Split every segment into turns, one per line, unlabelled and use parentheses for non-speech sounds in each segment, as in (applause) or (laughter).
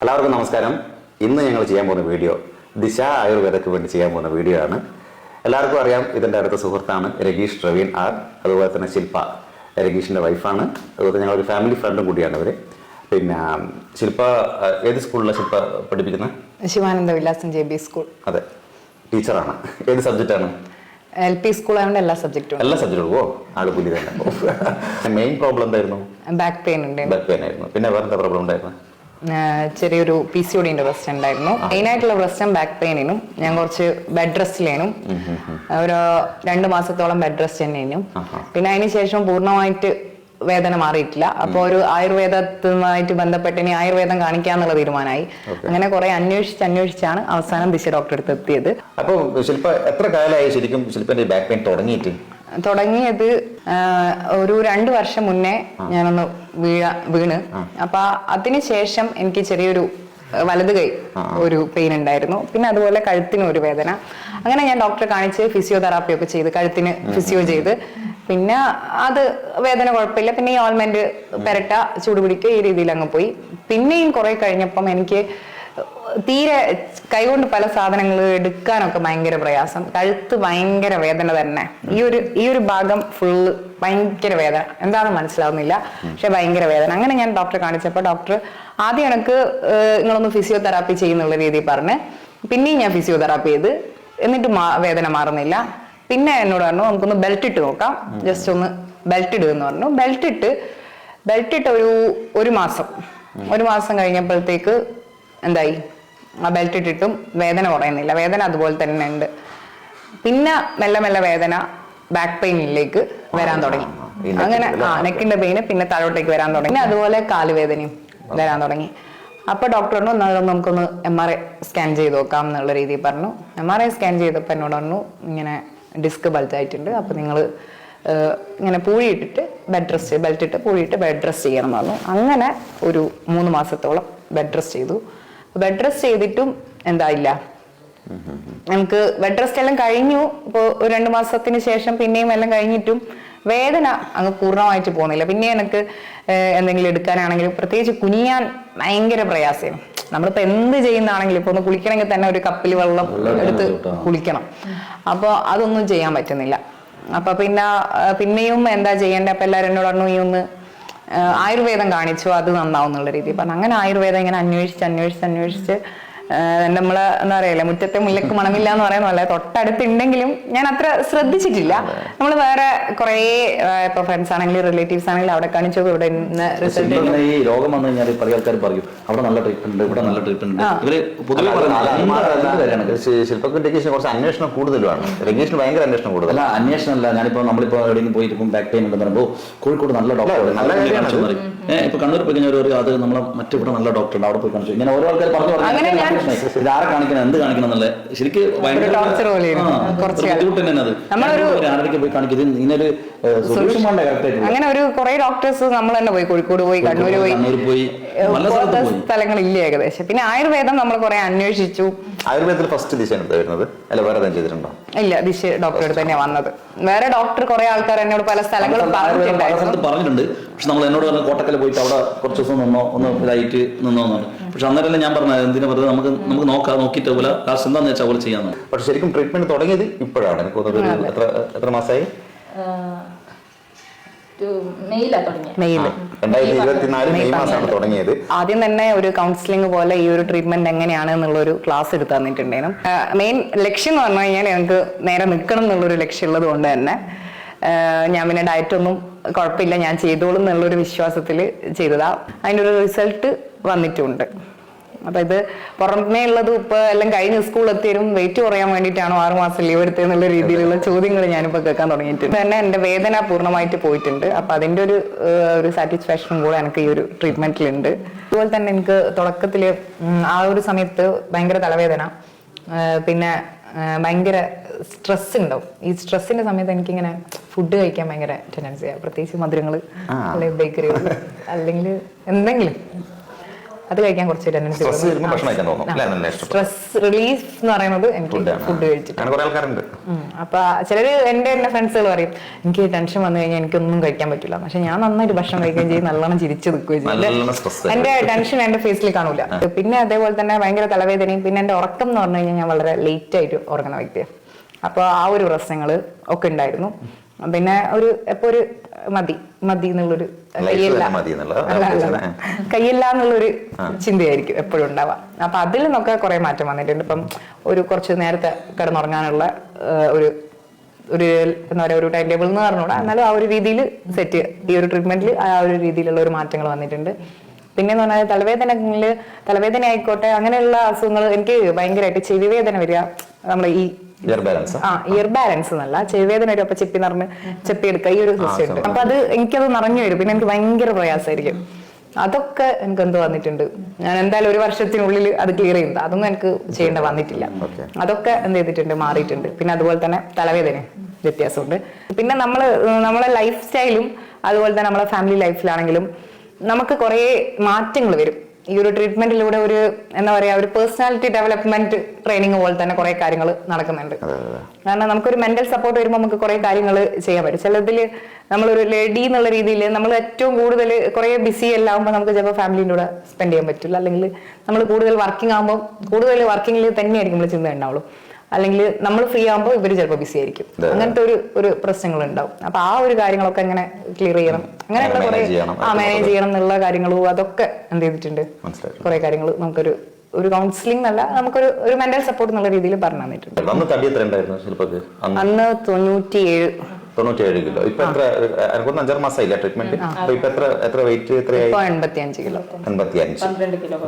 എല്ലാവർക്കും നമസ്കാരം. ഇന്ന് ഞങ്ങൾ ചെയ്യാൻ പോകുന്ന വീഡിയോ ദിശ ആയുർവേദക്ക് വേണ്ടി ചെയ്യാൻ പോകുന്ന വീഡിയോ ആണ്. എല്ലാവർക്കും അറിയാം ഇതിന്റെ അടുത്ത സുഹൃത്താണ് രഗീഷ് പ്രവീൺ ആർ അതുപോലെ തന്നെ ശില്പ. രഗീഷിന്റെ വൈഫാണ് അതുപോലെ ഞങ്ങൾ ഒരു ഫാമിലി ഫ്രണ്ടും കൂടിയാണ് അവർ പിന്നെ ശില്പ ഏത് സ്കൂളിലാണ് ശില്പ പഠിപ്പിക്കുന്നത്
ശിവാനന്ദ വിലാസം ജെ ബി സ്കൂൾ
അതെ. ടീച്ചറാണ് ഏത് സബ്ജക്റ്റാണ്
എൽ പി സ്കൂൾ ആയതുകൊണ്ട് എല്ലാ സബ്ജക്റ്റും
എല്ലാ സബ്ജക്റ്റും ഓ ആൾ പുലി തന്നെ. (laughs) മെയിൻ പ്രോബ്ലം എന്തായിരുന്നു?
ബാക്ക് പെയിൻ ഉണ്ടായിരുന്നു
ബാക്ക് പെയിൻ ആയിരുന്നു. പിന്നെ വേറെ എന്താ പ്രോബ്ലം ഉണ്ടായിരുന്നു?
ചെറിയൊരു പി സി ഒടിന്റെ പ്രശ്നം ഉണ്ടായിരുന്നു. മെയിൻ ആയിട്ടുള്ള പ്രശ്നം ബാക്ക് പെയിനിനും ഞാൻ കുറച്ച് ബെഡ് റെസ്റ്റിലേനും ഒരു രണ്ട് മാസത്തോളം ബെഡ് റെസ്റ്റ് തന്നെയും പിന്നെ അതിന് ശേഷം പൂർണമായിട്ട് വേദന മാറിയിട്ടില്ല. അപ്പോൾ ഒരു ആയുർവേദത്തുമായിട്ട് ബന്ധപ്പെട്ട് ഇനി ആയുർവേദം കാണിക്കാന്നുള്ള തീരുമാനമായി. അങ്ങനെ കുറെ അന്വേഷിച്ച് അന്വേഷിച്ചാണ് അവസാനം ദിശ ഡോക്ടറെ അടുത്ത് എത്തിയത്.
അപ്പോൾ ശില്പ എത്ര കാലമായി ശരിക്കും ശില്പന്റെ ബാക്ക് പെയിൻ തുടങ്ങിയിട്ട്?
തുടങ്ങിയത് ഒരു രണ്ടു വർഷം മുന്നേ ഞാനൊന്ന് വീഴ വീണ്. അപ്പൊ അതിന് ശേഷം എനിക്ക് ചെറിയൊരു വലത് കൈ ഒരു പെയിൻ ഉണ്ടായിരുന്നു. പിന്നെ അതുപോലെ കഴുത്തിന് ഒരു വേദന. അങ്ങനെ ഞാൻ ഡോക്ടറെ കാണിച്ച് ഫിസിയോതെറാപ്പി ഒക്കെ ചെയ്ത് കഴുത്തിന് ഫിസിയോ ചെയ്ത്. പിന്നെ അത് വേദന കുഴപ്പമില്ല. പിന്നെ ഈ ഓൾമെന്റ് പെരട്ട ചൂടുപിടിക്കുക ഈ രീതിയിൽ അങ്ങ് പോയി. പിന്നെയും കുറെ കഴിഞ്ഞപ്പം എനിക്ക് തീരെ കൈകൊണ്ട് പല സാധനങ്ങൾ എടുക്കാനൊക്കെ ഭയങ്കര പ്രയാസം. കഴുത്ത് ഭയങ്കര വേദന തന്നെ. ഈ ഒരു ഈ ഒരു ഭാഗം ഫുള്ള് ഭയങ്കര വേദന. എന്താണെന്ന് മനസ്സിലാവുന്നില്ല. പക്ഷെ ഭയങ്കര വേദന. അങ്ങനെ ഞാൻ ഡോക്ടറെ കാണിച്ചപ്പോൾ ഡോക്ടർ ആദ്യം എനിക്ക് നിങ്ങളൊന്ന് ഫിസിയോതെറാപ്പി ചെയ്യുന്നുള്ള രീതിയിൽ പറഞ്ഞ്. പിന്നെയും ഞാൻ ഫിസിയോതെറാപ്പി ചെയ്ത്. എന്നിട്ട് വേദന മാറുന്നില്ല. പിന്നെ എന്നോട് പറഞ്ഞു നമുക്കൊന്ന് ബെൽറ്റ് ഇട്ട് നോക്കാം. ജസ്റ്റ് ഒന്ന് ബെൽറ്റ് ഇടുക എന്ന് പറഞ്ഞു. ബെൽറ്റ് ഇട്ട് ബെൽറ്റ് ഇട്ട് ഒരു ഒരു മാസം. ഒരു മാസം കഴിഞ്ഞപ്പോഴത്തേക്ക് എന്തായി? ആ ബെൽറ്റ് ഇട്ടിട്ടും വേദന കുറയുന്നില്ല. വേദന അതുപോലെ തന്നെ ഉണ്ട്. പിന്നെ മെല്ലെ മെല്ലെ വേദന ബാക്ക് പെയിനിലേക്ക് വരാൻ തുടങ്ങി. അങ്ങനെ ആ നെക്കിന്റെ പെയിന് പിന്നെ താഴോട്ടേക്ക് വരാൻ തുടങ്ങി. പിന്നെ അതുപോലെ കാലുവേദനയും വരാൻ തുടങ്ങി. അപ്പൊ ഡോക്ടർ പറഞ്ഞു നമുക്കൊന്ന് എം ആർ ഐ സ്കാൻ ചെയ്ത് നോക്കാം എന്നുള്ള രീതിയിൽ പറഞ്ഞു. എം ആർ ഐ സ്കാൻ ചെയ്തപ്പോൾ എന്നോട് പറഞ്ഞു ഇങ്ങനെ ഡിസ്ക് ബൾജായിട്ടുണ്ട് അപ്പൊ നിങ്ങൾ ഇങ്ങനെ പൂഴിയിട്ടിട്ട് ബെഡ് റെസ്റ്റ് ബെൽറ്റ് ഇട്ട് പൂഴിയിട്ട് ബെഡ് റെസ്റ്റ് ചെയ്യണം എന്ന് പറഞ്ഞു. അങ്ങനെ ഒരു മൂന്ന് മാസത്തോളം ബെഡ് റെസ്റ്റ് ചെയ്തു. ബെഡ് റെസ്റ്റ് ചെയ്തിട്ടും എന്തായില്ല. നമുക്ക് ബെഡ് റെസ്റ്റ് എല്ലാം കഴിഞ്ഞു. ഇപ്പോൾ ഒരു രണ്ട് മാസത്തിന് ശേഷം പിന്നെയും എല്ലാം കഴിഞ്ഞിട്ടും വേദന അങ്ങ് പൂർണമായിട്ട് പോകുന്നില്ല. പിന്നെ എനിക്ക് എന്തെങ്കിലും എടുക്കാനാണെങ്കിലും പ്രത്യേകിച്ച് കുനിയാൻ ഭയങ്കര പ്രയാസമാണ് നമ്മളിപ്പോ എന്ത് ചെയ്യുന്നതാണെങ്കിലും ഇപ്പൊ ഒന്ന് കുളിക്കണമെങ്കിൽ തന്നെ ഒരു കപ്പിൽ വെള്ളം എടുത്ത് കുളിക്കണം. അപ്പോൾ അതൊന്നും ചെയ്യാൻ പറ്റുന്നില്ല. അപ്പൊ പിന്നെ പിന്നെയും എന്താ ചെയ്യേണ്ടത് അപ്പൊ എല്ലാവരും എന്നോട് പറഞ്ഞു ഈ ഒന്ന് ആയുർവേദം കാണിച്ചു അത് നന്നാവും എന്നുള്ള രീതി പറഞ്ഞു. അങ്ങനെ ആയുർവേദം ഇങ്ങനെ അന്വേഷിച്ച് അന്വേഷിച്ച് അന്വേഷിച്ച് നമ്മൾ എന്താ പറയല്ലേ മുറ്റത്തെ മുല്ലക്ക് മണമില്ല എന്ന് പറയുന്ന പോലെ തൊട്ടടുത്തുണ്ടെങ്കിലും ഞാൻ അത്ര ശ്രദ്ധിച്ചിട്ടില്ല. നമ്മൾ വേറെ കുറേ ഇപ്പൊ ഫ്രണ്ട്സ് ആണെങ്കിലും റിലേറ്റീവ്സ് ആണെങ്കിലും അവിടെ കാണിച്ചു ഇവിടെ റിസൾട്ട്
ഈ രോഗം വന്നു കഴിഞ്ഞാൽ പല ആൾക്കാർ പറയും അവിടെ നല്ല ട്രീറ്റ്മെന്റ് ഉണ്ട് ഇവിടെ നല്ല ട്രീറ്റ്മെന്റ് ഉണ്ട്. ഇവർ പൊതുവെ
രഗീഷിന് കുറച്ച് അന്വേഷണം കൂടുതലുമാണ്. രംഗേഷിന് ഭയങ്കര അന്വേഷണം കൂടുതൽ.
അല്ല അന്വേഷണം അല്ല ഞാനിപ്പോ നമ്മളിപ്പോ എവിടെയെങ്കിലും പോയിരിക്കും ബാക്ക് പെയിൻ ഉണ്ടെന്ന് പറയുമ്പോൾ കോഴിക്കോട് നല്ല ഡോക്ടർ
നല്ല കാണിച്ചു
പറയും ഇപ്പൊ കണ്ണൂർ പോയി കഴിഞ്ഞാൽ ഒരു അത് നമ്മളെ മറ്റിവിടെ നല്ല ഡോക്ടർ ഉണ്ട് അവിടെ പോയി കാണിച്ചു. ഇങ്ങനെ ഓരോ ആൾക്കാർ പറഞ്ഞു ഇത് ആരെ കാണിക്കണം? എന്ത് കാണിക്കണം എന്നുള്ളത്? ശരിക്ക് ബുദ്ധിമുട്ട് തന്നെ അത്. ആരൊക്കെ പോയി ഇതിനൊരു സൊല്യൂഷൻ വേണ്ട കറക്റ്റ്
അങ്ങനെ ഒരു കുറെ ഡോക്ടേഴ്സ് നമ്മൾ തന്നെ പോയി. കോഴിക്കോട് പോയി കണ്ണൂർ പോയി.
പോയി.
സ്ഥലങ്ങളില്ല ഏകദേശം. പിന്നെ ആയുർവേദം നമ്മൾ കുറെ അന്വേഷിച്ചു.
ആയുർവേദത്തിൽ ഫസ്റ്റ് ദിശ വരുന്നത് അല്ല വേറെ ചെയ്തിട്ടുണ്ടോ?
ഇല്ല ദിശ ഡോക്ടറെ അടുത്ത് തന്നെയാ വന്നത്. വേറെ ഡോക്ടർ കുറെ ആൾക്കാർ എന്നോട് പല സ്ഥലങ്ങളും
പറഞ്ഞിട്ടുണ്ട്. പക്ഷെ നമ്മൾ എന്നോട് പറഞ്ഞ കോട്ടക്കൽ പോയിട്ട് അവിടെ കുറച്ച് ദിവസം നിന്നോ ഒന്ന് ഇതായിട്ട് നിന്നോ എന്നാണ്. പക്ഷെ അന്നേരം ഞാൻ പറഞ്ഞത് എന്തിനാ വെറുതെ നമുക്ക് നമുക്ക് നോക്കാം നോക്കിയിട്ട് പോലെ ലാസ്റ്റ് എന്താന്ന് വെച്ചാൽ പോലെ ചെയ്യാന്ന്.
പക്ഷെ ശരിക്കും ട്രീറ്റ്മെന്റ് തുടങ്ങിയത് ഇപ്പോഴാണ്. എനിക്ക് തോന്നുന്നത് എത്ര എത്ര മാസമായി?
ആദ്യം തന്നെ ഒരു കൗൺസിലിംഗ് പോലെ ഈ ഒരു ട്രീറ്റ്മെന്റ് എങ്ങനെയാണ് എന്നുള്ള ഒരു ക്ലാസ് എടുത്തു തന്നിട്ടുണ്ടായിരുന്നു. മെയിൻ ലക്ഷ്യം എന്ന് പറഞ്ഞു കഴിഞ്ഞാൽ ഞങ്ങൾക്ക് നേരെ നിൽക്കണം എന്നുള്ളൊരു ലക്ഷ്യം ഉള്ളത് കൊണ്ട് തന്നെ ഞാൻ പിന്നെ ഡയറ്റ് ഒന്നും കുഴപ്പമില്ല ഞാൻ ചെയ്തോളും എന്നുള്ളൊരു വിശ്വാസത്തിൽ ചെയ്തതാ. അതിന്റെ ഒരു റിസൾട്ട് വന്നിട്ടുണ്ട്. അപ്പൊ ഇത് പുറമേ ഉള്ളത് ഇപ്പോൾ എല്ലാം കഴിഞ്ഞ് സ്കൂൾ എത്തിയും വെയിറ്റ് കുറയാൻ വേണ്ടിയിട്ടാണോ ആറ് മാസം ലീവ് എടുത്തത് എന്നുള്ള രീതിയിലുള്ള ചോദ്യങ്ങൾ ഞാനിപ്പോൾ കേൾക്കാൻ തുടങ്ങിയിട്ടുണ്ട്. തന്നെ എന്റെ വേദന പൂർണമായിട്ട് പോയിട്ടുണ്ട്. അപ്പം അതിന്റെ ഒരു ഒരു സാറ്റിസ്ഫാക്ഷനും കൂടെ എനിക്ക് ഈ ഒരു ട്രീറ്റ്മെന്റിലുണ്ട് അതുപോലെ തന്നെ എനിക്ക് തുടക്കത്തിൽ ആ ഒരു സമയത്ത് ഭയങ്കര തലവേദന. പിന്നെ ഭയങ്കര സ്ട്രെസ് ഉണ്ടാവും ഈ സ്ട്രെസ്സിന്റെ സമയത്ത് എനിക്ക് ഇങ്ങനെ ഫുഡ് കഴിക്കാൻ ഭയങ്കര ടെൻഡൻസിയാണ് പ്രത്യേകിച്ച് മധുരങ്ങൾ (laughs) അല്ലെങ്കിൽ ബേക്കറികൾ അല്ലെങ്കിൽ എന്തെങ്കിലും. അത് കഴിക്കാൻ കുറച്ച്
സ്ട്രെസ്
റിലീഫ് എന്ന് പറയുന്നത് എനിക്ക് ഫുഡ് കഴിച്ചിട്ട്.
അങ്ങനെ കുറെ ആൾക്കാരുണ്ട്.
ഉം. അപ്പൊ ചിലര് എന്റെ എന്റെ ഫ്രണ്ട്സുകൾ പറയും എനിക്ക് ടെൻഷൻ വന്നു കഴിഞ്ഞാൽ എനിക്കൊന്നും കഴിക്കാൻ പറ്റില്ല പക്ഷെ ഞാൻ നന്നായിട്ട് ഭക്ഷണം കഴിക്കുകയും ചെയ്യും നല്ലോണം ചിരിച്ചു നിൽക്കുകയും ചെയ്യും. എന്റെ ടെൻഷൻ എന്റെ ഫേസിൽ കാണൂല. പിന്നെ അതേപോലെ തന്നെ ഭയങ്കര തലവേദനയും പിന്നെ എന്റെ ഉറക്കം എന്ന് പറഞ്ഞു കഴിഞ്ഞാൽ ഞാൻ വളരെ ലേറ്റ് ആയിട്ട് ഉറങ്ങുന്ന വ്യക്തിയാണ്. അപ്പൊ ആ ഒരു പ്രശ്നങ്ങൾ ഒക്കെ ഉണ്ടായിരുന്നു. പിന്നെ ഒരു എപ്പോ ഒരു മതി മതി എന്നുള്ളൊരു കയ്യില്ല. എന്നുള്ളൊരു ചിന്തയായിരിക്കും എപ്പോഴും ഉണ്ടാവുക. അപ്പൊ അതിൽ നിന്നൊക്കെ കുറെ മാറ്റം വന്നിട്ടുണ്ട്. ഇപ്പം ഒരു കുറച്ച് നേരത്തെ കിടന്നുറങ്ങാനുള്ള ഒരു ഒരു എന്താ പറയുക ഒരു ടൈം ടേബിൾ എന്ന് പറഞ്ഞുകൂടാ. എന്നാലും ആ ഒരു രീതിയിൽ സെറ്റ് ഈ ഒരു ട്രീറ്റ്മെന്റിൽ ആ ഒരു രീതിയിലുള്ള ഒരു മാറ്റങ്ങൾ വന്നിട്ടുണ്ട്. പിന്നെ എന്ന് പറഞ്ഞാൽ തലവേദനകളിൽ തലവേദന ആയിക്കോട്ടെ അങ്ങനെയുള്ള അസുഖങ്ങൾ എനിക്ക് ഭയങ്കരമായിട്ട് ചെവി വേദന വരിക നമ്മുടെ ഈ
ഇയർ ബാലൻസ്
ആ? ഇയർ ബാലൻസ് എന്നല്ല ചെവിവേദന വരും അപ്പൊ ചെപ്പി നിറഞ്ഞ് ചെപ്പി എടുക്കുക ഈ ഒരു സിസ്റ്റം ഉണ്ട്. അപ്പൊ അത് എനിക്കത് നിറഞ്ഞു വരും പിന്നെ എനിക്ക് ഭയങ്കര പ്രയാസമായിരിക്കും. അതൊക്കെ എനിക്ക് എന്ത് വന്നിട്ടുണ്ട്. ഞാൻ എന്തായാലും ഒരു വർഷത്തിനുള്ളിൽ അത് ക്ലിയർ ചെയ്യുന്നത് അതൊന്നും എനിക്ക് ചെയ്യേണ്ട വന്നിട്ടില്ല. അതൊക്കെ എന്ത് ചെയ്തിട്ടുണ്ട് മാറിയിട്ടുണ്ട്. പിന്നെ അതുപോലെ തന്നെ തലവേദന വ്യത്യാസമുണ്ട്. പിന്നെ നമ്മൾ നമ്മളെ ലൈഫ് സ്റ്റൈലും അതുപോലെ തന്നെ നമ്മളെ ഫാമിലി ലൈഫിലാണെങ്കിലും നമുക്ക് കുറേ മാറ്റങ്ങൾ വരും. ഈ ഒരു ട്രീറ്റ്മെന്റിലൂടെ ഒരു എന്താ പറയാ ഒരു പേഴ്സണാലിറ്റി ഡെവലപ്മെന്റ് ട്രെയിനിങ് പോലെ തന്നെ കുറെ കാര്യങ്ങൾ നടക്കുന്നുണ്ട്. കാരണം നമുക്കൊരു മെന്റൽ സപ്പോർട്ട് വരുമ്പോൾ നമുക്ക് കുറെ കാര്യങ്ങൾ ചെയ്യാൻ പറ്റും. ചിലതിൽ നമ്മളൊരു ലേഡി എന്നുള്ള രീതിയിൽ നമ്മൾ ഏറ്റവും കൂടുതൽ കുറെ ബിസി എല്ലാം ആകുമ്പോൾ നമുക്ക് ചിലപ്പോൾ ഫാമിലിന്റെ കൂടെ സ്പെൻഡ് ചെയ്യാൻ പറ്റില്ല. അല്ലെങ്കിൽ നമ്മൾ കൂടുതൽ വർക്കിംഗ് ആകുമ്പോൾ കൂടുതൽ വർക്കിംഗിൽ തന്നെയായിരിക്കും നമ്മൾ ചിന്ത ഉണ്ടാവുള്ളൂ. അല്ലെങ്കിൽ നമ്മൾ ഫ്രീ ആകുമ്പോൾ ഇവർ ചിലപ്പോൾ ബിസി ആയിരിക്കും. അങ്ങനത്തെ ഒരു ഒരു പ്രശ്നങ്ങൾ ഉണ്ടാവും അപ്പൊ ആ ഒരു കാര്യങ്ങളൊക്കെ എങ്ങനെ ക്ലിയർ ചെയ്യണം. അങ്ങനെയുള്ള കുറെ ആ മാനേജ് ചെയ്യണം എന്നുള്ള കാര്യങ്ങളും അതൊക്കെ എന്ത് ചെയ്തിട്ടുണ്ട്. കുറെ കാര്യങ്ങൾ നമുക്കൊരു ഒരു കൗൺസിലിംഗ് അല്ല നമുക്കൊരു ഒരു മെന്റൽ സപ്പോർട്ട് എന്നുള്ള രീതിയിൽ പറഞ്ഞു തന്നിട്ടുണ്ട്.
അന്ന് തടി
തൊണ്ണൂറ്റിയേഴ്
തൊണ്ണൂറ്റേഴ് കിലോ. ഇപ്പൊ എത്ര എനിക്കൊന്ന് അഞ്ചാറ് മാസമായില്ല ട്രീറ്റ്മെന്റ് അപ്പൊ ഇപ്പൊ എത്ര എത്ര വെയിറ്റ് എത്രയായി?
എൺപത്തിയഞ്ച് എൺപത്തി കിലോ
എൺപത്തി അഞ്ച്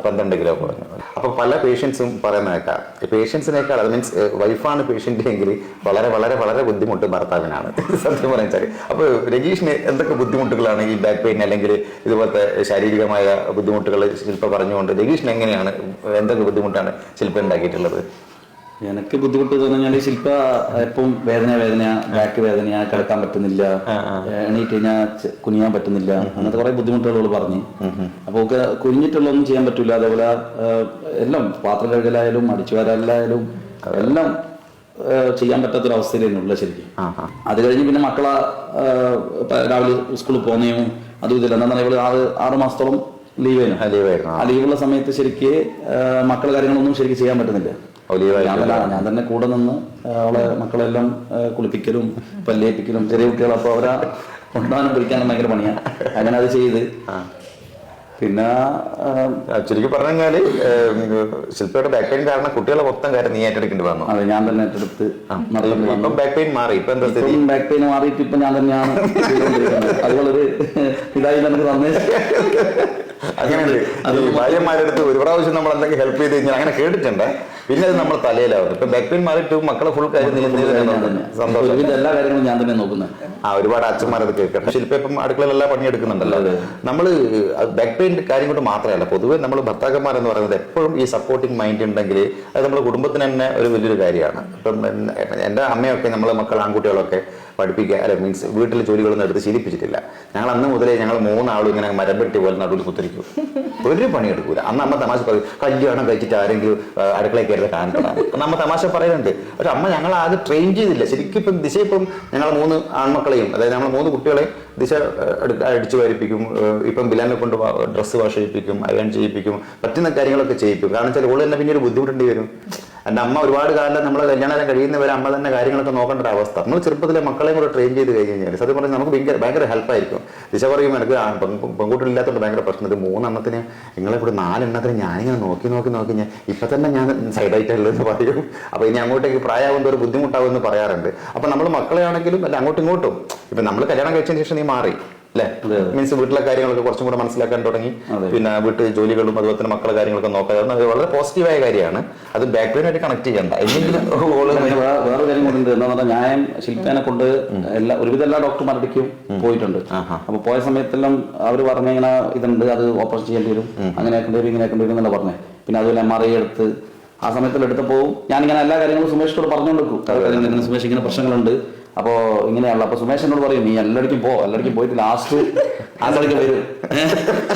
പന്ത്രണ്ട് കിലോ
കുറഞ്ഞു. അപ്പൊ പല പേഷ്യൻസും പറയുന്ന കേൾക്കാം പേഷ്യൻസിനേക്കാൾ അത് മീൻസ് വൈഫാണ് പേഷ്യന്റ് എങ്കിൽ വളരെ വളരെ വളരെ ബുദ്ധിമുട്ട് ഭർത്താവിനാണ്. (laughs) സത്യം പറഞ്ഞാൽ അപ്പൊ രജീഷിന് എന്തൊക്കെ ബുദ്ധിമുട്ടുകളാണ് ഈ ബാക്ക് പെയിൻ അല്ലെങ്കിൽ ഇതുപോലത്തെ ശാരീരികമായ ബുദ്ധിമുട്ടുകൾ ശില്പ പറഞ്ഞുകൊണ്ട് രജീഷിന് എങ്ങനെയാണ് എന്തൊക്കെ ബുദ്ധിമുട്ടാണ് ശില്പ ഉണ്ടാക്കിയിട്ടുള്ളത്?
എനിക്ക് ബുദ്ധിമുട്ട് തോന്നുന്നത് ശില്പ എപ്പം വേദന വേദന ബാക്ക് വേദന കിടക്കാൻ പറ്റുന്നില്ല എണീറ്റ് കഴിഞ്ഞാൽ കുനിയാൻ പറ്റുന്നില്ല അങ്ങനത്തെ കുറെ ബുദ്ധിമുട്ടുകൾ പറഞ്ഞു. അപ്പൊ ഒക്കെ കുനിഞ്ഞിട്ടുള്ളൊന്നും ചെയ്യാൻ പറ്റൂല. അതേപോലെ എല്ലാം പാത്രം കഴുകലായാലും അടിച്ചു വരാലായാലും എല്ലാം ചെയ്യാൻ പറ്റാത്തൊരവസ്ഥയിലായിരുന്നു ഉള്ള ശരിക്കും. അത് കഴിഞ്ഞ് പിന്നെ മക്കളെ രാവിലെ സ്കൂളിൽ പോകുന്നതും അതും ഇതില്ല. എന്താ പറയുക ആറ് ആറ് മാസത്തോളം ലീവ് ആയിരുന്നു. ആ ലീവുള്ള സമയത്ത് ശരിക്ക് മക്കളെ കാര്യങ്ങളൊന്നും ശരിക്കും ചെയ്യാൻ പറ്റുന്നില്ല. ഞാൻ. തന്നെ കൂടെ നിന്ന് അവളെ മക്കളെല്ലാം കുളിപ്പിക്കലും പല്ലേപ്പിക്കലും ചെറിയ കുട്ടികൾ അപ്പൊ അവരെ കൊണ്ടുപോകാനും പിടിക്കാനും ഭയങ്കര പണിയാണ് അങ്ങനെ അത് ചെയ്ത്. പിന്നെ
ചുരുക്കി പറഞ്ഞാൽ ശില്പയുടെ ബാക്ക് പെയിൻ കാരണം കുട്ടികളെ മൊത്തം കാര്യം നീ ഏറ്റെടുക്കേണ്ടി വന്നു.
അതെ ഞാൻ തന്നെ ഏറ്റെടുത്ത്
ഇപ്പം ബാക്ക് പെയിൻ മാറി. ഇപ്പൊ എന്താ സ്ഥിതി?
ബാക്ക് പെയിൻ മാറിയിട്ട് ഇപ്പൊ ഞാൻ തന്നെയാണ് അതുപോലൊരു ഇതായി നമുക്ക് തന്നെ
അങ്ങനെയുണ്ട്. അത് ഭാര്യമാരുടെ അടുത്ത് ഒരു പ്രാവശ്യം നമ്മൾ എന്തെങ്കിലും ഹെൽപ്പ് ചെയ്ത് കഴിഞ്ഞാൽ അങ്ങനെ കേട്ടിട്ടുണ്ട്. പിന്നെ അത് നമ്മൾ തലയിലാവുന്നത് ഇപ്പൊ ബാക്ക് പെയിൻ മാറിയിട്ട് മക്കളെ ഫുൾ കാര്യം? സന്തോഷം.
എല്ലാ കാര്യങ്ങളും ഞാൻ തന്നെ നോക്കുന്നത്.
ആ ഒരുപാട് അച്ഛന്മാരത് കേൾക്കാം ശില്പ ഇപ്പം അടുക്കളയിലെല്ലാം പണിയെടുക്കുന്നുണ്ടല്ലോ. നമ്മൾ ബാക്ക് പെയിൻ കാര്യം കൊണ്ട് മാത്രമല്ല പൊതുവെ നമ്മൾ ഭർത്താക്കന്മാരെന്ന് പറയുന്നത് എപ്പോഴും ഈ സപ്പോർട്ടിങ് മൈൻഡ് ഉണ്ടെങ്കിൽ അത് നമ്മുടെ കുടുംബത്തിന് തന്നെ ഒരു വലിയൊരു കാര്യമാണ്. ഇപ്പം എൻ- എന്റെ അമ്മയൊക്കെ നമ്മളെ മക്കൾ ആൺകുട്ടികളൊക്കെ പഠിപ്പിക്കുക അല്ലെ മീൻസ് വീട്ടിലെ ജോലികളൊന്നും എടുത്ത് ശീലിപ്പിച്ചിട്ടില്ല. ഞങ്ങൾ അന്ന് മുതലേ ഞങ്ങൾ മൂന്നാളും ഇങ്ങനെ മരപ്പെട്ടി പോലെ നടുവിൽ കുത്തിരിക്കും. ഒരു പണിയെടുക്കൂല. അന്ന് അമ്മ തമാശ പറയും കല്യാണം കഴിച്ചിട്ട് ആരെങ്കിലും അടുക്കളയിൽ കയറി കാണിക്കണം? നമ്മ തമാശ പറയുന്നുണ്ട്. പക്ഷെ അമ്മ ഞങ്ങൾ ആദ്യം ട്രെയിൻ ചെയ്തില്ല. ശരിക്കും ഇപ്പം ദിശ ഇപ്പം ഞങ്ങൾ മൂന്ന് ആൺമക്കളെയും അതായത് ഞങ്ങൾ മൂന്ന് കുട്ടികളെയും ദിശ അടിച്ചു വരിപ്പിക്കും ഇപ്പം ബിലാനെ കൊണ്ട് ഡ്രസ്സ് വാഷ് ചെയ്യിപ്പിക്കും അയൺ ചെയ്യിപ്പിക്കും പറ്റുന്ന കാര്യങ്ങളൊക്കെ ചെയ്യിപ്പിക്കും. കാരണം വെച്ചാൽ ഓൾ തന്നെ പിന്നെ ഒരു ബുദ്ധിമുട്ടേണ്ടി വരും. എന്റെ അമ്മ ഒരുപാട് കാലം നമ്മളെ കല്യാണം കഴിയുന്നവരെ അമ്മ തന്നെ കാര്യങ്ങളൊക്കെ നോക്കേണ്ട ഒരു അവസ്ഥ. നമ്മൾ ചെറുപ്പത്തിലെ മക്കളെയും കൂടെ ട്രെയിൻ ചെയ്ത് കഴിഞ്ഞ് കഴിഞ്ഞാൽ സത്യം പറഞ്ഞാൽ നമുക്ക് ഭയങ്കര ഭയങ്കര ഹെൽപ്പായിരിക്കും ദിശ പറയും എനിക്ക് പെൺകുട്ടികളില്ലാത്തതുകൊണ്ട് ഭയങ്കര പ്രശ്നം. ഇത് മൂന്നെണ്ണത്തിന് നിങ്ങളെ കൂടെ നാലെണ്ണത്തിന് ഞാനിങ്ങനെ നോക്കി നോക്കി നോക്കി ഞാൻ ഇപ്പം തന്നെ ഞാൻ സൈഡായിട്ടുള്ളതെന്ന് പറയും. അപ്പോൾ ഇനി അങ്ങോട്ടേക്ക് പ്രായമാകുമ്പോൾ ഒരു ബുദ്ധിമുട്ടാവുമെന്ന് പറയാറുണ്ട്. അപ്പോൾ നമ്മൾ മക്കളെ ആണെങ്കിലും അല്ല അങ്ങോട്ടും ഇങ്ങോട്ടും. ഇപ്പം നമ്മൾ കല്യാണം കഴിച്ചതിന് ശേഷം നീ മാറി. അല്ലേ മീൻസ് വീട്ടിലെ കാര്യങ്ങളൊക്കെ കുറച്ചും കൂടെ മനസ്സിലാക്കാൻ തുടങ്ങി. പിന്നെ വീട്ടിൽ ജോലികളും അതുപോലെ തന്നെ മക്കളുടെ കാര്യങ്ങളൊക്കെ നോക്കാൻ അത് വളരെ പോസിറ്റീവായ കാര്യമാണ്. അത് ബാക്ക്ഗ്രൗണ്ടായിട്ട് കണക്ട് ചെയ്യണ്ട. എന്തെങ്കിലും
വേറെ കാര്യം കൊണ്ടുണ്ട് എന്താ പറഞ്ഞാൽ ഞാൻ ശില്പേനെ കൊണ്ട് എല്ലാ ഒരുവിധ എല്ലാ ഡോക്ടർമാരുടെയും പോയിട്ടുണ്ട്. അപ്പൊ പോയ സമയത്തെല്ലാം അവർ പറഞ്ഞ ഇങ്ങനെ ഇതുണ്ട് അത് ഓപ്പറേഷൻ ചെയ്യേണ്ടി വരും. അങ്ങനെ വരും ഇങ്ങനെ വരും എന്നല്ല പറഞ്ഞത് പിന്നെ അതുപോലെ എം ആർ ഐ എടുത്ത് ആ സമയത്തിൽ എടുത്തപ്പോൾ ഞാനിങ്ങനെ എല്ലാ കാര്യങ്ങളും സുമേഷിനോട് പറഞ്ഞുകൊണ്ടിരിക്കും സുമേഷ് ഇങ്ങനെ പ്രശ്നങ്ങളുണ്ട്. അപ്പോൾ ഇങ്ങനെയുള്ള അപ്പൊ സുമേഷ് എന്നോട് പറയും നീ എല്ലായിടക്കും പോ. എല്ലായിടക്കും പോയിട്ട് ലാസ്റ്റ് ആൾക്കാരൊക്കെ വരും.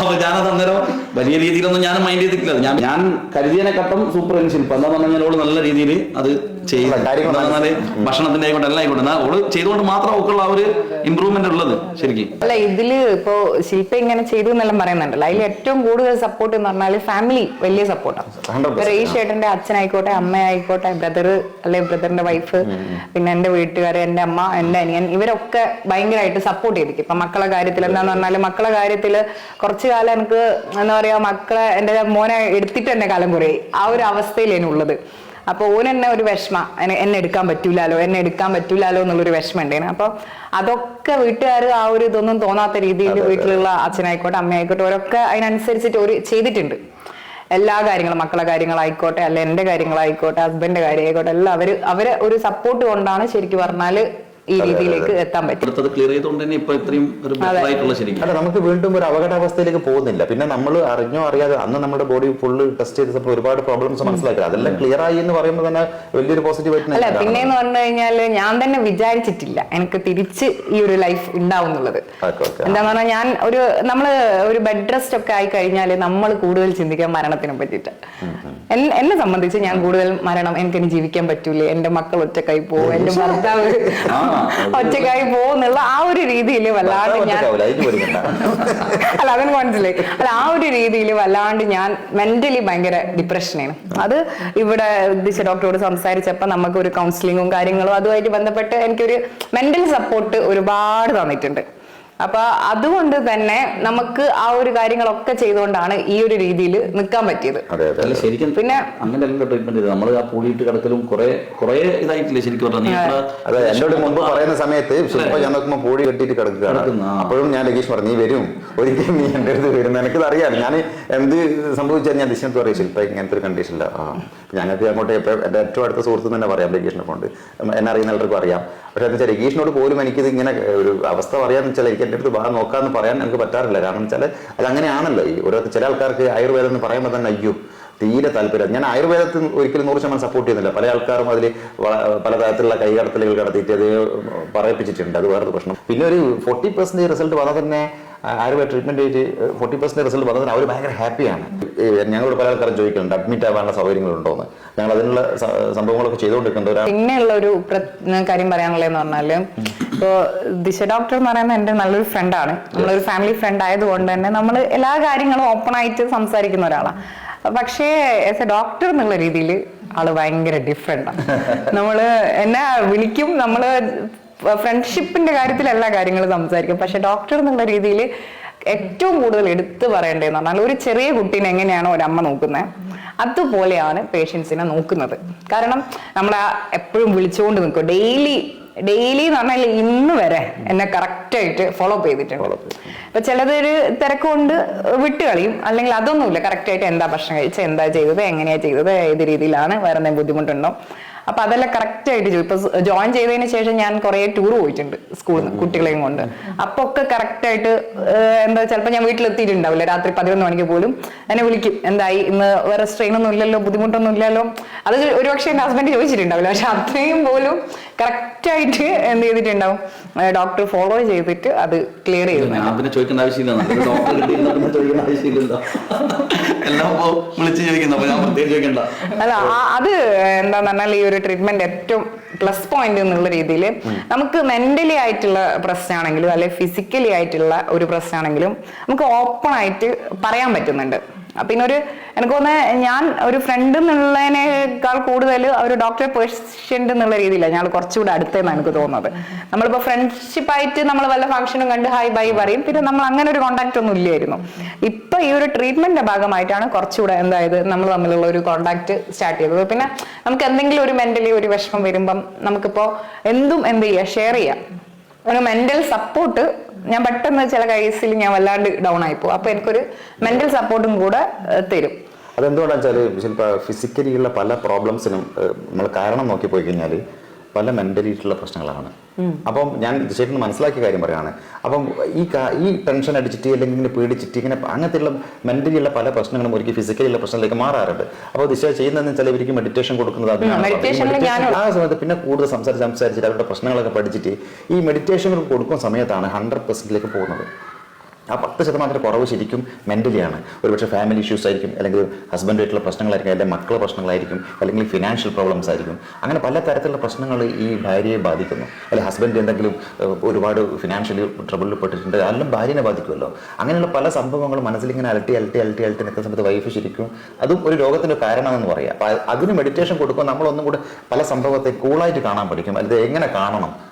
അപ്പൊ ഞാനത് അന്നേരം വലിയ രീതിയിലൊന്നും ഞാൻ മൈൻഡ് ചെയ്തിട്ടില്ല. ഞാൻ ഞാൻ കട്ടം സൂപ്പർ ശില്പ എന്താന്ന് പറഞ്ഞാൽ ഓൾ നല്ല രീതിയിൽ അത് ചെയ്യും
അല്ല, കാര്യങ്ങൾ
എന്താന്ന് പറഞ്ഞാൽ ഭക്ഷണത്തിന്റെ ആയിക്കോട്ടെ എല്ലാം ആയിക്കോട്ടെ. ഓൾ ചെയ്തുകൊണ്ട് മാത്രം അവക്കുള്ള ആ ഒരു ഇമ്പ്രൂവ്മെന്റ് ഉള്ളത് ശരിക്കും.
അല്ല ഇതിൽ ഇപ്പോ ശില്പ ഇങ്ങനെ ചെയ്തു എന്നെല്ലാം പറയുന്നുണ്ടല്ലോ. അതിൽ ഏറ്റവും കൂടുതൽ സപ്പോർട്ട് എന്ന് പറഞ്ഞാൽ ഫാമിലി വലിയ സപ്പോർട്ടാണ്
100%.
റേഷ് ചേട്ടന്റെ അച്ഛനായിക്കോട്ടെ അമ്മയായിക്കോട്ടെ ബ്രദർ അല്ലെ ബ്രദറിന്റെ വൈഫ് പിന്നെ എന്റെ വീട്ടുകാർ എന്റെ അമ്മ എന്റെ അനിയൻ ഇവരൊക്കെ ഭയങ്കരമായിട്ട് സപ്പോർട്ട് ചെയ്തിരിക്കും ഇപ്പൊ മക്കളെ കാര്യത്തിൽ എന്താന്ന് പറഞ്ഞാൽ മക്കളെ കാര്യത്തിൽ കുറച്ചു കാലം എനിക്ക് എന്താ പറയാ മക്കളെ എന്റെ മോനെ എടുത്തിട്ട് എന്റെ കാലം കുറേ ആ ഒരു അവസ്ഥയിലേനു ഉള്ളത്. അപ്പൊ ഓൻ എന്നെ ഒരു വിഷമ. എന്നെ- എടുക്കാൻ പറ്റൂലാലോ എന്നെ എടുക്കാൻ പറ്റൂലാലോ എന്നുള്ളൊരു വിഷമം ഉണ്ടായിരുന്നു അപ്പൊ അതൊക്കെ വീട്ടുകാർ ആ ഒരു ഇതൊന്നും തോന്നാത്ത രീതിയിൽ വീട്ടിലുള്ള അച്ഛനായിക്കോട്ടെ അമ്മയായിക്കോട്ടെ ഓരൊക്കെ അതിനനുസരിച്ചിട്ട് ഒരു ചെയ്തിട്ടുണ്ട്. എല്ലാ കാര്യങ്ങളും മക്കളെ കാര്യങ്ങളായിക്കോട്ടെ അല്ലെ എന്റെ കാര്യങ്ങളായിക്കോട്ടെ ഹസ്ബൻഡിന്റെ കാര്യമായിക്കോട്ടെ എല്ലാം അവർ അവരെ ഒരു സപ്പോർട്ട് കൊണ്ടാണ് ശരിക്കും പറഞ്ഞാൽ ഈ രീതിയിലേക്ക് എത്താൻ പറ്റും.
ക്ലിയർ ചെയ്തുകൊണ്ട് തന്നെ ഇപ്പൊ ഇത്രയും
അല്ല നമുക്ക് വീണ്ടും ഒരു അപകടാവസ്ഥയിലേക്ക് പോകുന്നില്ല. പിന്നെ നമ്മൾ അറിഞ്ഞോ അറിയാതെ അന്ന് നമ്മുടെ ബോഡി ഫുള്ള് ടെസ്റ്റ് ചെയ്തപ്പോൾ ഒരുപാട് പ്രോബ്ലംസ് മനസ്സിലാക്കി. അതെല്ലാം ക്ലിയർ ആയി എന്ന് പറയുമ്പോൾ തന്നെ വലിയൊരു പോസിറ്റീവ്
അല്ല പിന്നെന്ന് പറഞ്ഞു കഴിഞ്ഞാൽ ഞാൻ തന്നെ വിചാരിച്ചിട്ടില്ല എനിക്ക് തിരിച്ച് ഈ ഒരു ലൈഫ് ഉണ്ടാവും എന്നുള്ളത്.
Okay okay.
എന്താന്ന് പറഞ്ഞാൽ ഞാൻ ഒരു നമ്മൾ ഒരു ബെഡ് റെസ്റ്റ് ഒക്കെ ആയി കഴിഞ്ഞാൽ നമ്മൾ കൂടുതൽ ചിന്തിക്കാൻ മരണത്തിനെ പറ്റിയിട്ട്. എന്നെ സംബന്ധിച്ച് ഞാൻ കൂടുതൽ മരണം എനിക്ക് ജീവിക്കാൻ പറ്റൂലേ? എന്റെ മക്കൾ ഒറ്റക്കായി പോകും എന്റെ ഭർത്താവ് ഒറ്റക്കായി പോകുന്നുള്ള ആ ഒരു രീതിയിൽ വല്ലാണ്ട് ഞാൻ (laughs) അല്ല അതിന് മനസ്സിലായി. അല്ല ആ ഒരു രീതിയിൽ വല്ലാണ്ട് ഞാൻ മെന്റലി ഭയങ്കര ഡിപ്രഷനാണ് അത് ഇവിടെ ദിശ ഡോക്ടറോട് സംസാരിച്ചപ്പോൾ നമുക്ക് ഒരു കൗൺസിലിങ്ങും കാര്യങ്ങളും അതുമായിട്ട് ബന്ധപ്പെട്ട് എനിക്കൊരു മെന്റൽ സപ്പോർട്ട് ഒരുപാട് തന്നിട്ടുണ്ട്. അപ്പൊ അതുകൊണ്ട് തന്നെ നമുക്ക് ആ ഒരു കാര്യങ്ങളൊക്കെ ചെയ്തുകൊണ്ടാണ് ഈ ഒരു രീതിയിൽ നിൽക്കാൻ പറ്റിയത്.
അല്ല ശരിക്കും
പിന്നെ-
അങ്ങനെയല്ല ട്രീറ്റ്മെന്റ് നമ്മൾ ആ പൂളിയിട്ട് കിടക്കലും കുറെ കുറെ ഇതായിട്ടില്ലേ ശരിക്കും പറഞ്ഞാൽ
അതെ. എന്നോട് മുമ്പ് പറയുന്ന സമയത്ത് ശില്പ ഞാൻ നോക്കുമ്പോൾ പൂളി കെട്ടിയിട്ട് കിടക്കുകയാണ്. അപ്പോഴും ഞാൻ ലഗീഷ് പറഞ്ഞു നീ വരും. ഒരിക്കലും നീ എന്റെ അടുത്ത് വരുന്ന എനിക്കത് അറിയാം ഞാൻ എന്ത് സംഭവിച്ചാൽ ഞാൻ ദിശത്ത് പറയും ശില്പ ഇങ്ങനത്തെ ഒരു കണ്ടീഷനില്ല ഞങ്ങൾക്ക് അങ്ങോട്ട് എന്റെ എന്റെ ഏറ്റവും അടുത്ത സുഹൃത്ത് തന്നെ പറയാം ലഗീഷിനെ കൊണ്ട്. എന്നെ അറിയുന്ന എല്ലാവർക്കും അറിയാം. പക്ഷേ എന്ന് വെച്ചാൽ രഗീഷിനോട് പോലും എനിക്കിത് ഇങ്ങനെ ഒരു അവസ്ഥ പറയാന്ന് വെച്ചാൽ എനിക്ക് എന്റെ അടുത്ത് വാ നോക്കാമെന്ന് പറയാൻ എനിക്ക് പറ്റാറില്ല. കാരണം വെച്ചാൽ അത് അങ്ങനെയാണല്ലോ. ഈ ഓരോ ചില ആൾക്കാർക്ക് ആയുർവേദം എന്ന് പറയുമ്പോൾ തന്നെ അയ്യോ തീരെ താല്പര്യം. ഞാൻ ആയുർവേദത്തിൽ ഒരിക്കലും നൂറ് ശതമാനം സപ്പോർട്ട് ചെയ്യുന്നില്ല. പല ആൾക്കാരും അതിൽ പലതരത്തിലുള്ള കൈകടത്തലുകൾ നടത്തിയിട്ട് അത് പറയിപ്പിച്ചിട്ടുണ്ട്. അത് വേറൊരു പ്രശ്നം. പിന്നെ ഒരു ഫോർട്ടി പെർസെന്റേജ് റിസൾട്ട് വന്നാൽ തന്നെ Ayurveda treatment forty percent result വന്നതിന് അവർ ഭയങ്കര ഹാപ്പിയാണ് ഞങ്ങളോട് പല ആൾക്കാരും ചോദിക്കുന്നുണ്ട് അഡ്മിറ്റ് ആവാനുള്ള സൗകര്യങ്ങളുണ്ടോ എന്ന് ഞങ്ങൾ അതിനുള്ള സംഭവങ്ങളൊക്കെ ചെയ്തുകൊണ്ടിരിക്കുന്നുണ്ട്.
പിന്നെയുള്ള ഒരു കാര്യം പറയാനുള്ളതെന്ന് പറഞ്ഞാൽ ഇപ്പോ ദിശ ഡോക്ടർ എന്ന് പറയുന്നത് എന്റെ നല്ലൊരു ഫ്രണ്ടാണ് നമ്മളൊരു ഫാമിലി ഫ്രണ്ട് ആയതുകൊണ്ട് തന്നെ നമ്മൾ എല്ലാ കാര്യങ്ങളും ഓപ്പൺ ആയിട്ട് സംസാരിക്കുന്ന ഒരാളാണ് പക്ഷേ ആസ് എ ഡോക്ടർ എന്നുള്ള രീതിയിൽ ആൾ ഭയങ്കര ഡിഫറെന്റ് ആണ്. നമ്മൾ എന്നെ വിളിക്കും നമ്മൾ ഫ്രണ്ട്ഷിപ്പിന്റെ കാര്യത്തിൽ എല്ലാ കാര്യങ്ങളും സംസാരിക്കും. പക്ഷെ ഡോക്ടർ എന്നുള്ള രീതിയിൽ ഏറ്റവും കൂടുതൽ എടുത്തു പറയേണ്ടതെന്ന് പറഞ്ഞാൽ ഒരു ചെറിയ കുട്ടീനെ എങ്ങനെയാണോ ഒരമ്മ നോക്കുന്നത് അതുപോലെയാണ് പേഷ്യൻസിനെ നോക്കുന്നത്. കാരണം നമ്മൾ എപ്പോഴും വിളിച്ചുകൊണ്ട് നിൽക്കും. ഡെയിലി ഡെയിലി എന്ന് പറഞ്ഞാൽ ഇന്ന് വരെ എന്നെ കറക്റ്റായിട്ട് ഫോളോ അപ്പ് ചെയ്തിട്ടുണ്ട്. ഇപ്പൊ ചിലതൊരു തിരക്കുകൊണ്ട് വിട്ടുകളയും അല്ലെങ്കിൽ അതൊന്നുമില്ല. കറക്റ്റായിട്ട് എന്താ ഭക്ഷണം കഴിച്ചത് എന്താ ചെയ്തത് എങ്ങനെയാ ചെയ്തത് ഏത് രീതിയിലാണ് വേറെ എന്തെങ്കിലും ബുദ്ധിമുട്ടുണ്ടോ? അപ്പൊ അതെല്ലാം കറക്റ്റ് ആയിട്ട് ചെയ്തു. ഇപ്പൊ ജോയിൻ ചെയ്തതിന് ശേഷം ഞാൻ കുറെ ടൂർ പോയിട്ടുണ്ട് സ്കൂളിൽ കുട്ടികളെയും കൊണ്ട്. അപ്പൊ ഒക്കെ കറക്റ്റ് ആയിട്ട് എന്താ ചിലപ്പോൾ ഞാൻ വീട്ടിലെത്തിയിട്ടുണ്ടാവില്ല. രാത്രി പതിനൊന്ന് മണിക്ക് പോലും എന്നെ വിളിക്കും. എന്തായി? ഇന്ന് വേറെ സ്ട്രെയിൻ ഒന്നും ഇല്ലല്ലോ ബുദ്ധിമുട്ടൊന്നും ഇല്ലല്ലോ. അത് ഒരുപക്ഷെ എന്റെ ഹസ്ബൻഡ് ചോദിച്ചിട്ടുണ്ടാവില്ല. പക്ഷെ അത്രയും പോലും കറക്റ്റ് ആയിട്ട് എന്ത് ചെയ്തിട്ടുണ്ടാവും? ഡോക്ടർ ഫോളോ ചെയ്തിട്ട് അത് ക്ലിയർ ചെയ്യുന്നത്
ഞാൻ പിന്നെ ചോദിക്കേണ്ട ആവശ്യമില്ല. എല്ലാം വിളിച്ച് ചോദിക്കുന്നു. ഞാൻ പ്രത്യേകം ചോദിക്കണ്ട.
അല്ല അത് എന്താന്ന് പറഞ്ഞാൽ ഈ ഒരു ട്രീറ്റ്മെന്റ് ഏറ്റവും പ്ലസ് പോയിന്റ് എന്നുള്ള രീതിയിൽ നമുക്ക് മെന്റലി ആയിട്ടുള്ള പ്രശ്നമാണെങ്കിലും അല്ലെ ഫിസിക്കലി ആയിട്ടുള്ള ഒരു പ്രശ്നമാണെങ്കിലും നമുക്ക് ഓപ്പൺ ആയിട്ട് പറയാൻ പറ്റുന്നുണ്ട്. പിന്നെ ഒരു എനിക്ക് തോന്നുന്നത് ഞാൻ ഒരു ഫ്രണ്ട് എന്നുള്ളതിനേക്കാൾ കൂടുതൽ ഒരു ഡോക്ടറെ പേഷ്യന്റ് എന്നുള്ള രീതിയിലാണ് ഞങ്ങൾ കുറച്ചുകൂടെ അടുത്തെന്നാണ് എനിക്ക് തോന്നുന്നത്. നമ്മളിപ്പോ ഫ്രണ്ട്ഷിപ്പ് ആയിട്ട് നമ്മൾ വല്ല ഫംഗ്ഷനും കണ്ട് ഹായ് ബൈ പറയും. പിന്നെ നമ്മൾ അങ്ങനെ ഒരു കോണ്ടാക്ട് ഒന്നും ഇല്ലായിരുന്നു. ഇപ്പൊ ഈ ഒരു ട്രീറ്റ്മെന്റിന്റെ ഭാഗമായിട്ടാണ് കുറച്ചുകൂടെ എന്തായത് നമ്മൾ തമ്മിലുള്ള ഒരു കോണ്ടാക്ട് സ്റ്റാർട്ട് ചെയ്തത്. പിന്നെ നമുക്ക് എന്തെങ്കിലും ഒരു മെന്റലി ഒരു വിഷമം വരുമ്പം നമുക്കിപ്പോ എന്തും എന്ത് ചെയ്യാം ഷെയർ ചെയ്യാം. ഒരു മെന്റൽ സപ്പോർട്ട് ഞാൻ പെട്ടെന്ന് ചില കേസിൽ ഞാൻ വല്ലാണ്ട് ഡൗൺ ആയി പോകും. അപ്പൊ എനിക്കൊരു മെന്റൽ സപ്പോർട്ടും കൂടെ തരും.
അതെന്തുകൊണ്ടാണെന്ന് വെച്ചാൽ ഫിസിക്കലി ഉള്ള പല പ്രോബ്ലംസിനും നമ്മൾ കാരണം നോക്കി പോയി കഴിഞ്ഞാൽ പല മെന്റലി ആയിട്ടുള്ള പ്രശ്നങ്ങളാണ് അപ്പം ഞാൻ ശരിക്കും മനസ്സിലാക്കിയ കാര്യം പറയുകയാണ് അപ്പം ഈ ഈ ടെൻഷൻ അടിച്ചിട്ട് അല്ലെങ്കിൽ ഇങ്ങനെ പേടിച്ചിട്ട് ഇങ്ങനെ അങ്ങനത്തെയുള്ള മെന്റലി ഉള്ള പല പ്രശ്നങ്ങളും ഒരിക്കൽ ഫിസിക്കലി ഉള്ള പ്രശ്നത്തിലേക്ക് മാറാറുണ്ട്. അപ്പോൾ ദിശ ചെയ്യുന്നതെന്ന് വെച്ചാൽ ഇവർക്ക് മെഡിറ്റേഷൻ കൊടുക്കുന്നത് അതിനാണ്. ആ സമയത്ത് പിന്നെ കൂടുതൽ സംസാരിച്ച് സംസാരിച്ചിട്ട് അവരുടെ പ്രശ്നങ്ങളൊക്കെ പഠിച്ചിട്ട് ഈ മെഡിറ്റേഷൻ കൊടുക്കുന്ന സമയത്താണ് ഹൺഡ്രഡ് പെർസെന്റിലേക്ക് പോകുന്നത്. ആ പത്ത് ശതമാനത്തിന് കുറവ് ശരിക്കും മെന്റലിയാണ് ഒരുപക്ഷെ ഫാമിലി ഇഷ്യൂസ് ആയിരിക്കും അല്ലെങ്കിൽ ഹസ്ബൻഡായിട്ടുള്ള പ്രശ്നങ്ങളായിരിക്കും അല്ലെങ്കിൽ മക്കളുടെ പ്രശ്നങ്ങളായിരിക്കും അല്ലെങ്കിൽ ഫിനാൻഷ്യൽ പ്രോബ്ലംസ് ആയിരിക്കും. അങ്ങനെ പല തരത്തിലുള്ള പ്രശ്നങ്ങൾ ഈ ഭാര്യയെ ബാധിക്കുന്നു. അല്ലെങ്കിൽ ഹസ്ബൻഡ് എന്തെങ്കിലും ഒരുപാട് ഫിനാൻഷ്യലി ട്രബിളിൽ പെട്ടിട്ടുണ്ട് അതെല്ലാം ഭാര്യനെ ബാധിക്കുമല്ലോ. അങ്ങനെയുള്ള പല സംഭവങ്ങളും മനസ്സിലിങ്ങനെ അലട്ടി അലട്ടി അലട്ടി അലട്ടി നിൽക്കുന്ന സമയത്ത് വൈഫ് ശരിക്കും അതും ഒരു രോഗത്തിന്റെ കാരണമെന്ന് പറയാം. അപ്പം അതിന് മെഡിറ്റേഷൻ കൊടുക്കുമ്പോൾ നമ്മളൊന്നും കൂടെ പല സംഭവത്തെ കൂളായിട്ട് കാണാൻ പഠിക്കും. അല്ലെങ്കിൽ എങ്ങനെ കാണണം?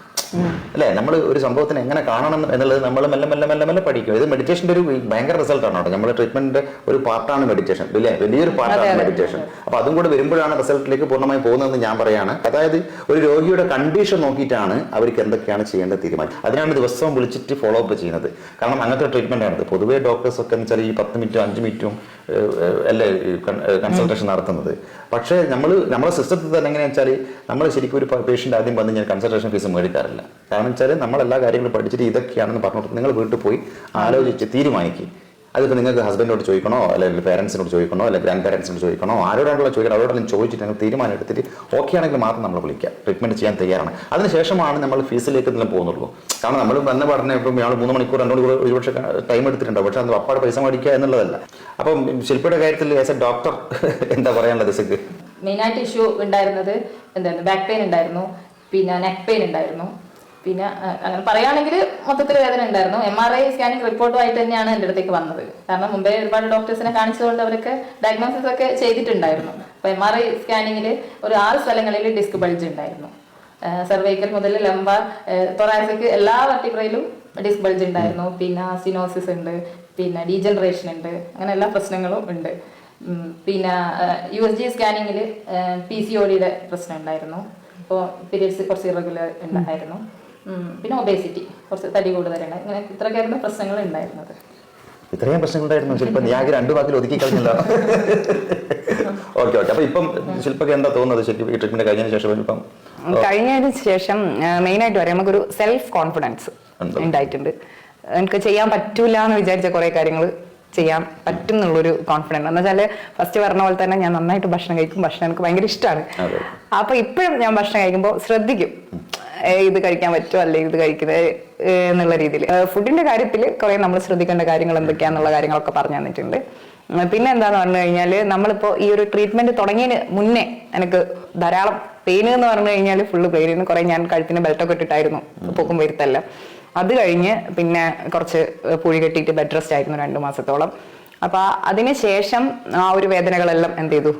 അല്ലേ? നമ്മൾ ഒരു സംഭവത്തിന് എങ്ങനെ കാണണം എന്നുള്ളത് നമ്മൾ മെല്ലെ മെല്ലെ മെല്ലെ മെല്ലെ പഠിക്കും. ഇത് മെഡിറ്റേഷന്റെ ഒരു ഭയങ്കര റിസൾട്ടാണ് കേട്ടോ. നമ്മുടെ ട്രീറ്റ്മെന്റിന്റെ ഒരു പാർട്ടാണ് മെഡിറ്റേഷൻ ഇല്ലേ വലിയൊരു പാർട്ടാണ് മെഡിറ്റേഷൻ അപ്പൊ അതും കൂടെ വരുമ്പോഴാണ് റിസൾട്ടിലേക്ക് പൂർണമായി പോകുന്നതെന്ന് ഞാൻ പറയാണ്. അതായത് ഒരു രോഗിയുടെ കണ്ടീഷൻ നോക്കിയിട്ടാണ് അവർക്ക് എന്തൊക്കെയാണ് ചെയ്യേണ്ട തീരുമാനം. അതിനാണ് ദിവസവും വിളിച്ചിട്ട് ഫോളോ അപ്പ് ചെയ്യുന്നത്. കാരണം അങ്ങനത്തെ ട്രീറ്റ്മെന്റ് ആണ് പൊതുവേ ഡോക്ടേഴ്സ് ഒക്കെ എന്ന് വെച്ചാൽ ഈ പത്ത് മിനിറ്റും അഞ്ച് മിനിറ്റും അല്ലേ കൺസൾട്ടേഷൻ നടത്തുന്നത്. പക്ഷേ നമ്മൾ നമ്മുടെ സിസ്റ്റത്തിൽ തന്നെ എങ്ങനെയാണെന്ന് വെച്ചാൽ നമ്മൾ ശരിക്കും ഒരു പേഷ്യന്റ് ആദ്യം വന്ന് ഞാൻ കൺസൾട്ടേഷൻ ഫീസ് മേടിക്കാറില്ല. കാരണം വെച്ചാൽ നമ്മൾ എല്ലാ കാര്യങ്ങളും പഠിച്ചിട്ട് ഇതൊക്കെയാണെന്ന് പറഞ്ഞിട്ട് നിങ്ങൾ വീട്ടിൽ പോയി ആലോചിച്ച് തീരുമാനിക്കും. അതിപ്പോൾ നിങ്ങൾക്ക് ഹസ്ബൻഡിനോട് ചോദിക്കണോ? അല്ലെങ്കിൽ പേരൻസിനോട് ചോദിക്കണോ? അല്ലെങ്കിൽ ഗ്രാൻഡ് പേരൻസിനോട് ചോദിക്കണോ? ആരോടാണല്ലോ ചോദിക്കണം അവരോടെല്ലാം ചോദിച്ചിട്ട് നിങ്ങൾ തീരുമാനം എടുത്തിട്ട് ഓക്കെ ആണെങ്കിൽ മാത്രം നമ്മൾ വിളിക്കുക. ട്രീറ്റ്മെന്റ് ചെയ്യാൻ തയ്യാറാണ്. അതിനുശേഷമാണ് നമ്മൾ ഫീസിലേക്ക് എന്തെങ്കിലും പോകുന്നുള്ളൂ. കാരണം നമ്മൾ വന്ന പഠനം ഇപ്പം ഇയാൾ മൂന്ന് മണിക്കൂർ രണ്ട് മണിക്കൂർ ഒരുപക്ഷെ ടൈം എടുത്തിട്ടുണ്ടാവും പക്ഷേ അത് അപ്പാട് പൈസ മേടിക്കുക എന്നുള്ളതല്ല. അപ്പം ശില്പയുടെ കാര്യത്തിൽ ആസ് എ ഡോക്ടർ എന്താ പറയാനുള്ളത് സിക്ക്?
മെയിനായിട്ട് ഇഷ്യൂ ഉണ്ടായിരുന്നത് എന്തായിരുന്നു ബാക്ക് പെയിൻ ഉണ്ടായിരുന്നു. പിന്നെ നെക്ക് പെയിൻ ഉണ്ടായിരുന്നു. പിന്നെ അങ്ങനെ പറയുകയാണെങ്കിൽ മൊത്തത്തിൽ വേദന ഉണ്ടായിരുന്നു. എം ആർ ഐ സ്കാനിങ് റിപ്പോർട്ടുമായിട്ട് തന്നെയാണ് എന്റെ അടുത്തേക്ക് വന്നത്. കാരണം മുമ്പേ ഒരുപാട് ഡോക്ടേഴ്സിനെ കാണിച്ചതുകൊണ്ട് അവരൊക്കെ ഡയഗ്നോസിസ് ഒക്കെ ചെയ്തിട്ടുണ്ടായിരുന്നു. അപ്പോൾ എം ആർ ഐ സ്കാനിങ്ങിൽ ഒരു ആറ് സ്ഥലങ്ങളിൽ ഡിസ്ക് ബൾജ് ഉണ്ടായിരുന്നു. സർവൈക്കൽ മുതൽ ലംബ തൊറാസിക്ക് എല്ലാ വർട്ടിബ്രയിലും ഡിസ്ക് ബൾജ് ഉണ്ടായിരുന്നു. പിന്നെ സിനോസിസ് ഉണ്ട് പിന്നെ ഡീജനറേഷൻ ഉണ്ട് അങ്ങനെ എല്ലാ പ്രശ്നങ്ങളും ഉണ്ട്. പിന്നെ യു എസ് ജി സ്കാനിങ്ങിൽ പി സി ഒ ഡിയുടെ പ്രശ്നം ഉണ്ടായിരുന്നു. അപ്പോൾ പീരീഡ്സ് കുറച്ച് ഇറഗുലർ ഉണ്ടായിരുന്നു. പിന്നെ ഒബേസിറ്റി കുറച്ച് തടി കൂടുതലുണ്ട് ഇങ്ങനെ ഇത്രയൊക്കെയായിരുന്നു പ്രശ്നങ്ങൾ ഉണ്ടായിരുന്നത്.
ഇത്രയും പ്രശ്നങ്ങളുണ്ടായിരുന്നു ശില്പ നീ ആകെ രണ്ട് വാക്കിൽ ഒതുക്കി കളഞ്ഞല്ലോ. Okay okay. അപ്പൊ ഇപ്പം ശില്പക്ക് എന്താ തോന്നുന്നത്? ശരിക്കും ഈ ട്രീറ്റ്മെന്റ് കഴിഞ്ഞതിന് ശേഷം ഇപ്പം
കഴിഞ്ഞതിന് ശേഷം മെയിൻ ആയിട്ട് പറയാം നമുക്കൊരു സെൽഫ് കോൺഫിഡൻസ്
ഉണ്ട്.
ഉണ്ടായിട്ടുണ്ട്. എനിക്ക് ചെയ്യാൻ പറ്റൂല എന്ന് വിചാരിച്ച കുറെ കാര്യങ്ങൾ ചെയ്യാൻ പറ്റും എന്നുള്ളൊരു കോൺഫിഡൻസ് എന്ന് വെച്ചാൽ ഫസ്റ്റ് പറഞ്ഞ പോലെ തന്നെ ഞാൻ നന്നായിട്ട് ഭക്ഷണം കഴിക്കും. ഭക്ഷണം എനിക്ക് ഭയങ്കര ഇഷ്ടമാണ്. അപ്പൊ ഇപ്പോഴും ഞാൻ ഭക്ഷണം കഴിക്കുമ്പോൾ ശ്രദ്ധിക്കും. ഇത് കഴിക്കാൻ പറ്റുമോ? അല്ലെങ്കിൽ ഇത് കഴിക്കുന്നത് എന്നുള്ള രീതിയിൽ. ഫുഡിന്റെ കാര്യത്തിൽ കുറെ നമ്മൾ ശ്രദ്ധിക്കേണ്ട കാര്യങ്ങൾ എന്തൊക്കെയാന്നുള്ള കാര്യങ്ങളൊക്കെ പറഞ്ഞു തന്നിട്ടുണ്ട്. പിന്നെ എന്താന്ന് പറഞ്ഞു കഴിഞ്ഞാൽ നമ്മളിപ്പോ ഈ ഒരു ട്രീറ്റ്മെന്റ് തുടങ്ങിയതിന് മുന്നേ എനിക്ക് ധാരാളം പെയിൻ എന്ന് പറഞ്ഞു കഴിഞ്ഞാൽ ഫുള്ള് പെയിന് കുറെ ഞാൻ കഴുത്തിന് ബെൽറ്റൊക്കെ ഇട്ടിട്ടായിരുന്നു പൊക്കും വരുത്തല്ല അത് കഴിഞ്ഞ് പിന്നെ കുറച്ച് പുഴി കെട്ടിയിട്ട് ബെഡ് റെസ്റ്റ് ആയിരുന്നു രണ്ടു മാസത്തോളം. അപ്പൊ അതിനുശേഷം ആ ഒരു വേദനകളെല്ലാം എന്ത് ചെയ്തു?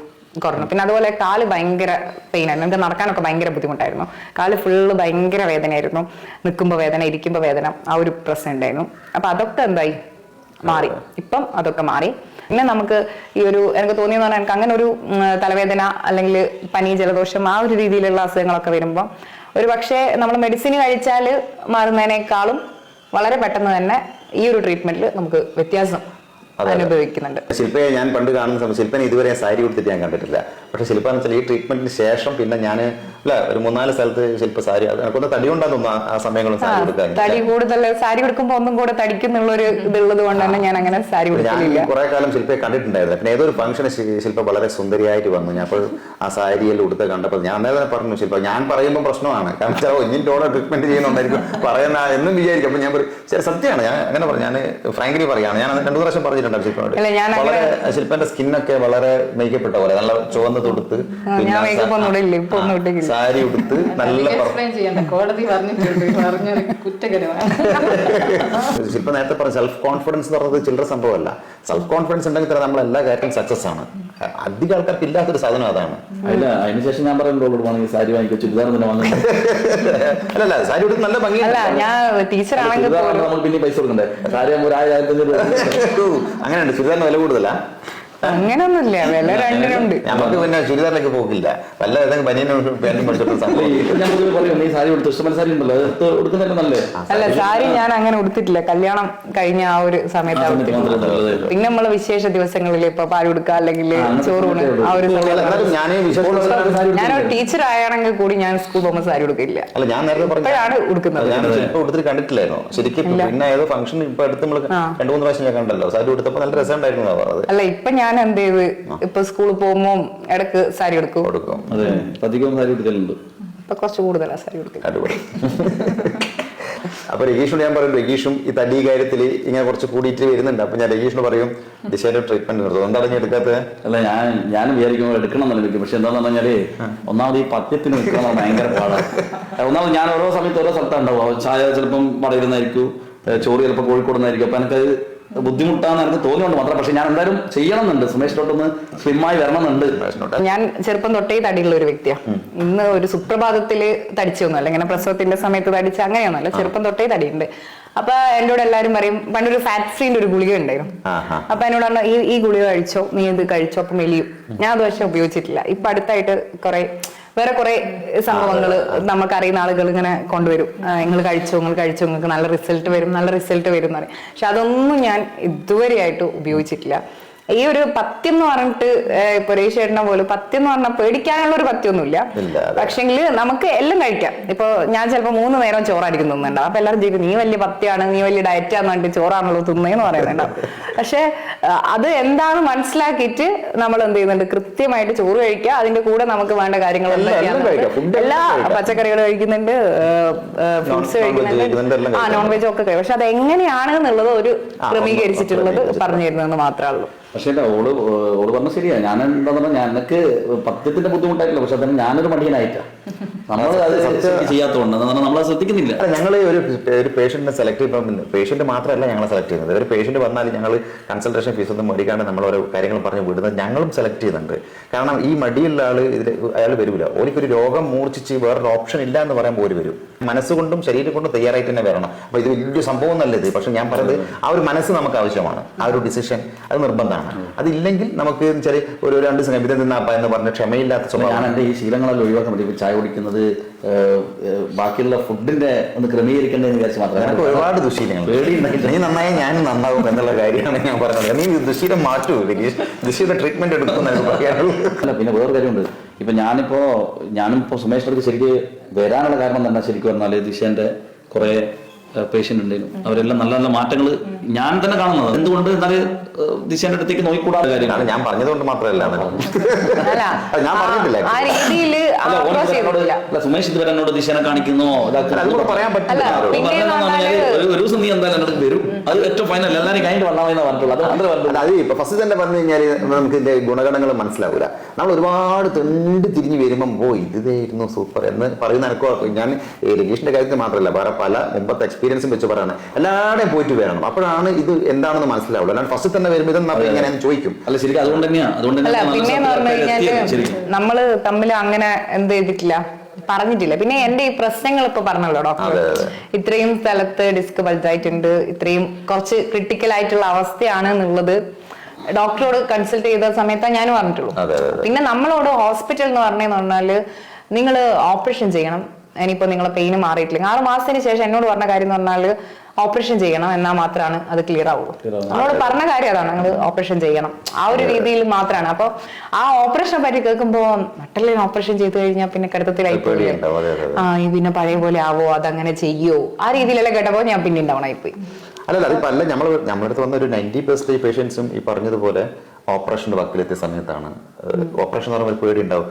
കുറഞ്ഞു. പിന്നെ അതുപോലെ കാൽ ഭയങ്കര പെയിൻ ആയിരുന്നു. എനിക്ക് നടക്കാനൊക്കെ ഭയങ്കര ബുദ്ധിമുട്ടായിരുന്നു. കാൽ ഫുള്ള് ഭയങ്കര വേദനയായിരുന്നു. നിൽക്കുമ്പോൾ വേദന ഇരിക്കുമ്പോൾ വേദന ആ ഒരു പ്രശ്നം ഉണ്ടായിരുന്നു. അപ്പൊ അതൊക്കെ എന്തായി? മാറി. ഇപ്പം അതൊക്കെ മാറി. പിന്നെ നമുക്ക് ഈ ഒരു എനിക്ക് തോന്നിയെന്ന് പറഞ്ഞാൽ എനിക്ക് അങ്ങനെ ഒരു തലവേദന അല്ലെങ്കിൽ പനി ജലദോഷം ആ ഒരു രീതിയിലുള്ള അസുഖങ്ങളൊക്കെ വരുമ്പോൾ ഒരു പക്ഷേ നമ്മൾ മെഡിസിൻ കഴിച്ചാൽ മാറുന്നതിനേക്കാളും വളരെ പെട്ടെന്ന് തന്നെ ഈ ഒരു ട്രീറ്റ്മെന്റിൽ നമുക്ക് വ്യത്യാസം അനുഭവിക്കുന്നുണ്ട്.
ശില്പയെ ഞാൻ പണ്ട് കാണുന്ന സമയത്ത് ശില്പനെ ഇതുവരെ സാരി കൊടുത്തിട്ട് ഞാൻ കണ്ടിട്ടില്ല. പക്ഷെ ശില്പ എന്ന് വെച്ചാൽ ഈ ട്രീറ്റ്മെന്റിന് ശേഷം പിന്നെ ഞാൻ അല്ല ഒരു മൂന്നാൽ സ്ഥലത്ത് ശില്പ സാരി കൊണ്ട് തടി ഉണ്ടാകുന്നു ആ- സമയങ്ങളും സാരി കൊടുക്കാൻ
തടി കൂടുതൽ സാരി കൊടുക്കുമ്പോ ഒന്നും കൂടെ തടിക്കുന്നുള്ള ഒരു ഇതുള്ളത് കൊണ്ട് തന്നെ ഞാൻ അങ്ങനെ സാരി കൊടുക്കലില്ല
കുറെ കാലം ശില്പയെ കണ്ടിട്ടുണ്ടായിരുന്നു പിന്നെ ഏതൊരു ഫംഗ്ഷന് ശില്പ വളരെ സുന്ദരിയായിട്ട് വന്നു. ഞാൻ അപ്പോൾ ആ സാരിയിൽ ഉടുത്ത് കണ്ടപ്പോൾ ഞാൻ അന്നേരം പറഞ്ഞു ശില്പ ഞാൻ പറയുമ്പോൾ പ്രശ്നമാണ്. കാരണം വെച്ചാൽ ഇന്നിന്റെ ട്രീറ്റ്മെന്റ് ചെയ്യുന്നുണ്ടായിരിക്കും. പറയുന്ന എന്നും വിചാരിക്കും. അപ്പൊ ഞാൻ പറയും സത്യമാണ്. ഞാൻ അങ്ങനെ പറഞ്ഞു. ഞാൻ ഫ്രാങ്ക്ലി പറയാണ്. ഞാൻ രണ്ടു പ്രാവശ്യം പറഞ്ഞിട്ടുണ്ട് ശില്പനോട്
അല്ല, ഞാൻ
വളരെ ശില്പന്റെ സ്കിന്നൊക്കെ വളരെ മേക്കപ്പെട്ട പോലെ നല്ല ചുവന്ന് തൊടുത്ത്
ഞാൻ makeup ഒന്നും ഇടില്ല, ഇപ്പൊ ഒന്നും ഇട്ടിട്ടില്ല.
സാരി ഉടുത്ത് നല്ല (laughs) ശില്പ നേരത്തെ പറഞ്ഞ സെൽഫ് കോൺഫിഡൻസ് എന്ന് പറഞ്ഞത് ചില്ലറ സംഭവമല്ല. സെൽഫ് കോൺഫിഡൻസ് ഉണ്ടെങ്കിൽ തന്നെ നമ്മൾ എല്ലാ കാര്യത്തിലും സക്സസ് ആണ്. അധികം ആൾക്കാർക്ക് ഇല്ലാത്തൊരു സാധനം അതാണ്.
അല്ല അതിനുശേഷം ഞാൻ പറയുമ്പോൾ സാരി വാങ്ങിക്കോ ചുരിദാർ തന്നെ വാങ്ങുന്നു. (laughs)
അല്ല സാരി ഉടുത്ത് നല്ല
അല്ല ഞാൻ ടീച്ചർ ആണെങ്കിൽ
ചുരിദാർ നമ്മൾ പിന്നെ പൈസ കൊടുക്കണ്ടേ? സാരി ആകുമ്പോൾ ഒരു ആയിരം ആയിരത്തി (laughs)
അങ്ങനെയുണ്ട്. ചുരിദാറിന് വില കൂടുതലാ.
അങ്ങനൊന്നുമില്ല. വില രണ്ടിനുണ്ട്
നമുക്ക് പിന്നെ ചുരിദാറിലേക്ക് പോകില്ല വല്ല ഏതെങ്കിലും ബനിയനും പാന്റും പഠിച്ചിട്ട്
അല്ല, സാരി
ഞാൻ അങ്ങനെ ഉടുത്തിട്ടില്ല. കല്യാണം കഴിഞ്ഞ ആ ഒരു സമയത്ത്. പിന്നെ നമ്മൾ വിശേഷ ദിവസങ്ങളിൽ ഇപ്പൊ പാൽ കൊടുക്കുക അല്ലെങ്കിൽ ചോറൂണ് ആ ഒരു സമയത്ത്
ഞാൻ ഈ വിശേഷ
സാരി ഉടുത്തില്ലേ?
ഞാനൊരു ടീച്ചർ ആയാണെങ്കിൽ കൂടി ഞാൻ സ്കൂൾ പോകുമ്പോൾ സാരി ഉടുക്കില്ല.
അല്ല ഞാൻ നേരത്തെ പറഞ്ഞു
ഉടുക്കുന്നത്.
ഞാൻ ഉടുത്തിട്ട് കണ്ടിട്ടില്ലായിരുന്നു. ശരിക്കും പിന്നെ ഏതോ ഫംഗ്ഷൻ ഇപ്പൊ അടുത്ത് നമ്മൾ. രണ്ടു മൂന്ന് പ്രാവശ്യം ഞാൻ കണ്ടല്ലോ. സാരി ഉടുത്തപ്പോൾ നല്ല രസമുണ്ടായിരുന്നു
അല്ല ഇപ്പൊ ഞാൻ എന്ത് ചെയ്ത് ഇപ്പൊ സ്കൂളിൽ പോകുമ്പോ ഇടയ്ക്ക് സാരി എടുക്കും.
കൊടുക്കും
അതെ ഇപ്പൊ സാരി കൊടുക്കലുണ്ട്
ഇപ്പൊ കുറച്ച് കൂടുതലാ സാരി കൊടുക്കുന്നത്
അടിപൊളി. അപ്പൊ രഗീഷിനോട് ഞാൻ പറയും രഗീഷും ഈ തടി കാര്യത്തിൽ ഇങ്ങനെ കുറച്ച് കൂടിയിട്ട് വരുന്നുണ്ട്. അപ്പൊ ഞാൻ രഗീഷിനോട് പറയും ദിശയുടെ ട്രീറ്റ്മെന്റ് നിർത്തും. എന്താണ് ഞാൻ എടുക്കാത്തത്
അല്ല ഞാൻ ഞാൻ വിചാരിക്കുമ്പോൾ എടുക്കണം എന്നല്ല എനിക്ക്. പക്ഷെ എന്താണെന്ന് പറഞ്ഞാൽ ഒന്നാമത് ഈ പത്യത്തിന് നിൽക്കണം ഭയങ്കര പാടാണ് ഒന്നാമത് ഞാൻ ഓരോ സമയത്ത് ഓരോ സ്ഥലത്താണ് ഉണ്ടാവും ചായ ചിലപ്പം പറയുന്നതായിരിക്കും ചോറ് ചിലപ്പോൾ കോഴിക്കോട് നിന്നായിരിക്കും. അപ്പൊ എനിക്കത് ബുദ്ധിമുട്ടാന്ന് എനിക്ക് തോന്നിയുണ്ട് മാത്രം. പക്ഷെ ഞാൻ എന്തായാലും ചെയ്യണം എന്നുണ്ട് സുമേഷ് ഡോട്ടൊന്ന് സ്ലിമ്മായി വരണം എന്നുണ്ട്
ഞാൻ ചെറുപ്പം തൊട്ടേ തടിയുള്ള ഒരു വ്യക്തിയാണ് ഇന്ന് ഒരു സുപ്രഭാതത്തിൽ തടിച്ചൊന്നുമല്ല. ഇങ്ങനെ പ്രസവത്തിന്റെ സമയത്ത് തടിച്ച അങ്ങനെയൊന്നുമല്ല. ചെറുപ്പം തൊട്ടേ തടിയുണ്ട്. അപ്പൊ എന്നോട് എല്ലാരും പറയും പണ്ടൊരു ഫാറ്റ് ഫ്രീന്റെ ഒരു ഗുളിക ഉണ്ടായിരുന്നു. അപ്പൊ എന്നോട് പറഞ്ഞു ഈ ഈ ഗുളിക കഴിച്ചോ? നീ ഇത് കഴിച്ചോ? അപ്പൊ മെലിയും. ഞാൻ അത് പക്ഷെ ഉപയോഗിച്ചിട്ടില്ല. ഇപ്പൊ അടുത്തായിട്ട് കുറെ വേറെ കുറെ സംഭവങ്ങൾ നമുക്കറിയുന്ന ആളുകൾ ഇങ്ങനെ കൊണ്ടുവരും. നിങ്ങൾ കഴിച്ചു നിങ്ങൾ കഴിച്ചു നിങ്ങൾക്ക് നല്ല റിസൾട്ട് വരും നല്ല റിസൾട്ട് വരും എന്ന് പറയും. പക്ഷെ അതൊന്നും ഞാൻ ഇതുവരെയായിട്ട് ഉപയോഗിച്ചിട്ടില്ല. ഈ ഒരു പത്യം എന്ന് പറഞ്ഞിട്ട് ഇപ്പൊ ചേട്ടനെ പോലും പത്യം എന്ന് പറഞ്ഞാൽ പേടിക്കാനുള്ള ഒരു പത്യൊന്നുമില്ല. പക്ഷെങ്കിൽ നമുക്ക് എല്ലാം കഴിക്കാം. ഇപ്പൊ ഞാൻ ചിലപ്പോൾ മൂന്ന് നേരം ചോറായിരിക്കും തിന്നുന്നുണ്ട് അപ്പൊ എല്ലാവരും ചോദിക്കും നീ വലിയ പത്യാണ് നീ വലിയ ഡയറ്റാന്ന് പറഞ്ഞിട്ട് ചോറാണല്ലോ തിന്നേന്ന് പറയുന്നുണ്ടാവും പക്ഷെ അത് എന്താണ് മനസ്സിലാക്കിയിട്ട് നമ്മൾ എന്ത് ചെയ്യുന്നുണ്ട്? കൃത്യമായിട്ട് ചോറ് കഴിക്കുക. അതിന്റെ കൂടെ നമുക്ക് വേണ്ട കാര്യങ്ങൾ
എല്ലാം-.
പച്ചക്കറികൾ കഴിക്കുന്നുണ്ട് ഫ്രൂട്ട്സ്
കഴിക്കുന്നുണ്ട്,
ആ. നോൺ വെജ് ഒക്കെ കഴിക്കും. പക്ഷെ അത് എങ്ങനെയാണ് എന്നുള്ളത് ഒരു ക്രമീകരിച്ചിട്ടുള്ളത് പറഞ്ഞു തരുന്നതെന്ന് മാത്രമേ ഉള്ളൂ.
പക്ഷേ അല്ല ഓൾ ഓൾ പറഞ്ഞ ശരിയാ. ഞാൻ എന്താ പറഞ്ഞാൽ ഞാൻ എനിക്ക് പത്യത്തിന്റെ ബുദ്ധിമുട്ടായിട്ടില്ല. പക്ഷെ അതിന് ഞാനൊരു മടിയനായിട്ടാ. നമ്മൾ അത് ചെയ്യാത്തതുകൊണ്ട് നമ്മൾ ശ്രദ്ധിക്കുന്നില്ല.
ഞങ്ങൾ ഒരു ഒരു പേഷ്യന്റിനെ സെലക്ട് ചെയ്യുമ്പോൾ പേഷ്യന്റ് മാത്രമല്ല ഞങ്ങളെ സെലക്ട് ചെയ്യുന്നത്. ഒരു പേഷ്യന്റ് വന്നാൽ ഞങ്ങൾ കൺസൾട്ടേഷൻ ഫീസ് ഒന്നും മേടിക്കാണ്ട് നമ്മൾ ഓരോ കാര്യങ്ങൾ പറഞ്ഞു വിടുന്നത് ഞങ്ങളും സെലക്ട് ചെയ്യുന്നുണ്ട്. കാരണം ഈ മടിയുള്ള ആൾ ഇതിൽ അയാൾ വരില്ല ഓലിക്കൊരു രോഗം മൂർച്ഛിച്ച് വേറൊരു ഓപ്ഷൻ ഇല്ല എന്ന് പറയുമ്പോൾ ഒരു വരും. മനസ്സുകൊണ്ടും ശരീരം കൊണ്ടും തയ്യാറായിട്ട് തന്നെ വരണം. അപ്പൊ ഇത് വലിയ സംഭവം നല്ലത് പക്ഷെ ഞാൻ പറയുന്നത് ആ ഒരു മനസ്സ് നമുക്ക് ആവശ്യമാണ്. ആ ഒരു ഡിസിഷൻ അത് നിർബന്ധമാണ്. അതില്ലെങ്കിൽ നമുക്ക് വെച്ചാൽ ഒരു രണ്ട് സ്നേഹിതം നിന്നാപ്പ എന്ന് പറഞ്ഞ ക്ഷമയില്ലാത്ത
ഞാൻ
സ്വഭാവം
എന്റെ ഈ ശീലങ്ങളെല്ലാം ഒഴിവാക്കാൻ പറ്റും. ചായ കുടിക്കുന്നത് ബാക്കിയുള്ള ഫുഡിന്റെ ഒന്ന് ക്രമീകരിക്കേണ്ടതെന്ന് വിചാരിച്ച് മാത്രമേ എനിക്ക്
ഒരുപാട് ദുശീലങ്ങൾ. നീ നന്നായി ഞാൻ നന്നാവും എന്നുള്ള കാര്യമാണ് ഞാൻ പറഞ്ഞത്. നീ ദുശീലം മാറ്റൂ ഗിരീഷ് ദുശീല ട്രീറ്റ്മെന്റ് എടുക്കും എനിക്ക് പറയാനുള്ളൂ.
അല്ല പിന്നെ വേറൊരു കാര്യമുണ്ട്. ഇപ്പൊ ഞാനിപ്പോ ഞാനും ഇപ്പോ സുമേഷ് ശരിക്ക് വരാനുള്ള കാരണം തന്നെ ശരിക്കും പറഞ്ഞാൽ ദിശേന്റെ കുറെ പേഷ്യന്റ് ഉണ്ടായിരുന്നു അവരെല്ലാം നല്ല നല്ല മാറ്റങ്ങൾ ഞാൻ തന്നെ കാണുന്നത്. എന്തുകൊണ്ട്? എന്നാൽ ദിശേന്റെ അടുത്തേക്ക് നോക്കിക്കൂടാത്ത
കാര്യമാണ് ഞാൻ പറഞ്ഞതുകൊണ്ട് മാത്രമല്ല ഞാൻ പറഞ്ഞിട്ടില്ല.
അല്ല സുമേഷ് ഇതുവരെ എന്നോട് ദിശേനെ കാണിക്കുന്നോ?
പറയാൻ പറ്റില്ല
ഒരു ഒരു ദിവസം നീ എന്തായാലും എന്നോട് വരും. അത് ഏറ്റവും ഫൈനൽ എല്ലാവരും കഴിഞ്ഞിട്ട് പറഞ്ഞിട്ടുള്ളൂ. അത് മാത്രമേ
അല്ല അത് ഇപ്പൊ ഫസ്റ്റ് തന്നെ പറഞ്ഞു കഴിഞ്ഞാൽ നമുക്ക് ഇതിന്റെ ഗുണഗണങ്ങൾ മനസ്സിലാവൂല. നമ്മൾ ഒരുപാട് തെണ്ട് തിരിഞ്ഞു വരുമ്പം ഓ ഇതായിരുന്നു സൂപ്പർ എന്ന് പറയുന്ന എനക്കോ ഞാൻ രജീഷിന്റെ കാര്യത്തിൽ മാത്രമല്ല വേറെ പല മുമ്പത്തെ എക്സ്പീരിയൻസും വെച്ച് പറയാണ്. എല്ലാവരുടെയും പോയിട്ട് വരണം അപ്പോഴാണ് ഇത് എന്താണെന്ന് മനസ്സിലാവുള്ളൂ. അല്ലാണ്ട് ഫസ്റ്റ് തന്നെ വരുമ്പോൾ ഇതെന്നാ ഇങ്ങനെ ചോദിക്കും.
അല്ല ശരിക്കും അതുകൊണ്ട് തന്നെയാണ് അതുകൊണ്ട്
പറഞ്ഞു നമ്മൾ തമ്മിൽ അങ്ങനെ എന്ത് ചെയ്തിട്ടില്ല? പറഞ്ഞിട്ടില്ല. പിന്നെ എന്റെ ഈ പ്രശ്നങ്ങൾ ഇപ്പൊ പറഞ്ഞല്ലോ ഡോക്ടർ. ഇത്രയും സ്ഥലത്ത് ഡിസ്ക് വലുതായിട്ടുണ്ട് ഇത്രയും കുറച്ച് ക്രിട്ടിക്കൽ ആയിട്ടുള്ള അവസ്ഥയാണ് എന്നുള്ളത് ഡോക്ടറോട് കൺസൾട്ട് ചെയ്ത സമയത്താണ് ഞാൻ പറഞ്ഞിട്ടുള്ളൂ. പിന്നെ നമ്മളോട് ഹോസ്പിറ്റൽ എന്ന് പറഞ്ഞു പറഞ്ഞാൽ നിങ്ങൾ ഓപ്പറേഷൻ ചെയ്യണം. ഇനിയിപ്പോ നിങ്ങളെ പെയിന് മാറിയിട്ടില്ലെങ്കിൽ ആറ് മാസത്തിന് ശേഷം എന്നോട് പറഞ്ഞ കാര്യം എന്ന് പറഞ്ഞാൽ ഓപ്പറേഷൻ ചെയ്യണം എന്നാൽ മാത്രമാണ് അത് ക്ലിയർ ആവുള്ളൂ. നമ്മളോട് പറഞ്ഞ കാര്യം അതാണ് നിങ്ങൾ ഓപ്പറേഷൻ ചെയ്യണം. ആ ഒരു രീതിയിൽ മാത്രമാണ് അപ്പൊ ആ ഓപ്പറേഷനെ പറ്റി കേൾക്കുമ്പോൾ നട്ടലിന് ഓപ്പറേഷൻ ചെയ്തു കഴിഞ്ഞാൽ പിന്നെ കടുത്തത്തിലായി. ആ ഈ പിന്നെ പഴയ പോലെ ആവോ അതങ്ങനെ ചെയ്യോ? ആ രീതിയിലെല്ലാം കേട്ടപ്പോ ഞാൻ പിന്നെ ഡൗൺ ആയി പോയി
അല്ലല്ല അതിപ്പോ അല്ല നമ്മൾ നമ്മുടെ അടുത്ത് വന്ന ഒരു നയന്റി പെർസെന്റേജ് പേഷ്യൻസും ഈ പറഞ്ഞതുപോലെ ഓപ്പറേഷന്റെ വക്കിലെത്തിയ സമയത്താണ്. ഓപ്പറേഷൻ എന്ന് പറയുമ്പോൾ പേടി ഉണ്ടാവും.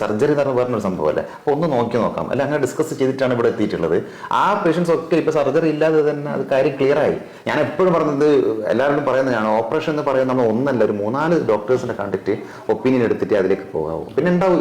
സർജറി എന്ന് പറഞ്ഞ പറഞ്ഞൊരു സംഭവമല്ലേ അപ്പൊ ഒന്ന് നോക്കി നോക്കാം. അല്ല അങ്ങനെ ഡിസ്കസ് ചെയ്തിട്ടാണ് ഇവിടെ എത്തിയിട്ടുള്ളത്. ആ പേഷ്യൻസ് ഒക്കെ ഇപ്പൊ സർജറി ഇല്ലാതെ തന്നെ അത് കാര്യം ക്ലിയർ ആയി. ഞാൻ എപ്പോഴും പറഞ്ഞത് എല്ലാവരും പറയുന്നതാണ് ഓപ്പറേഷൻ എന്ന് പറയുന്നത് നമ്മൾ ഒന്നല്ല ഒരു മൂന്നാൽ ഡോക്ടേഴ്സിനെ കണ്ടിട്ട് ഒപ്പീനിയൻ എടുത്തിട്ട് അതിലേക്ക് പോകാവൂ. പിന്നെ ഉണ്ടാവും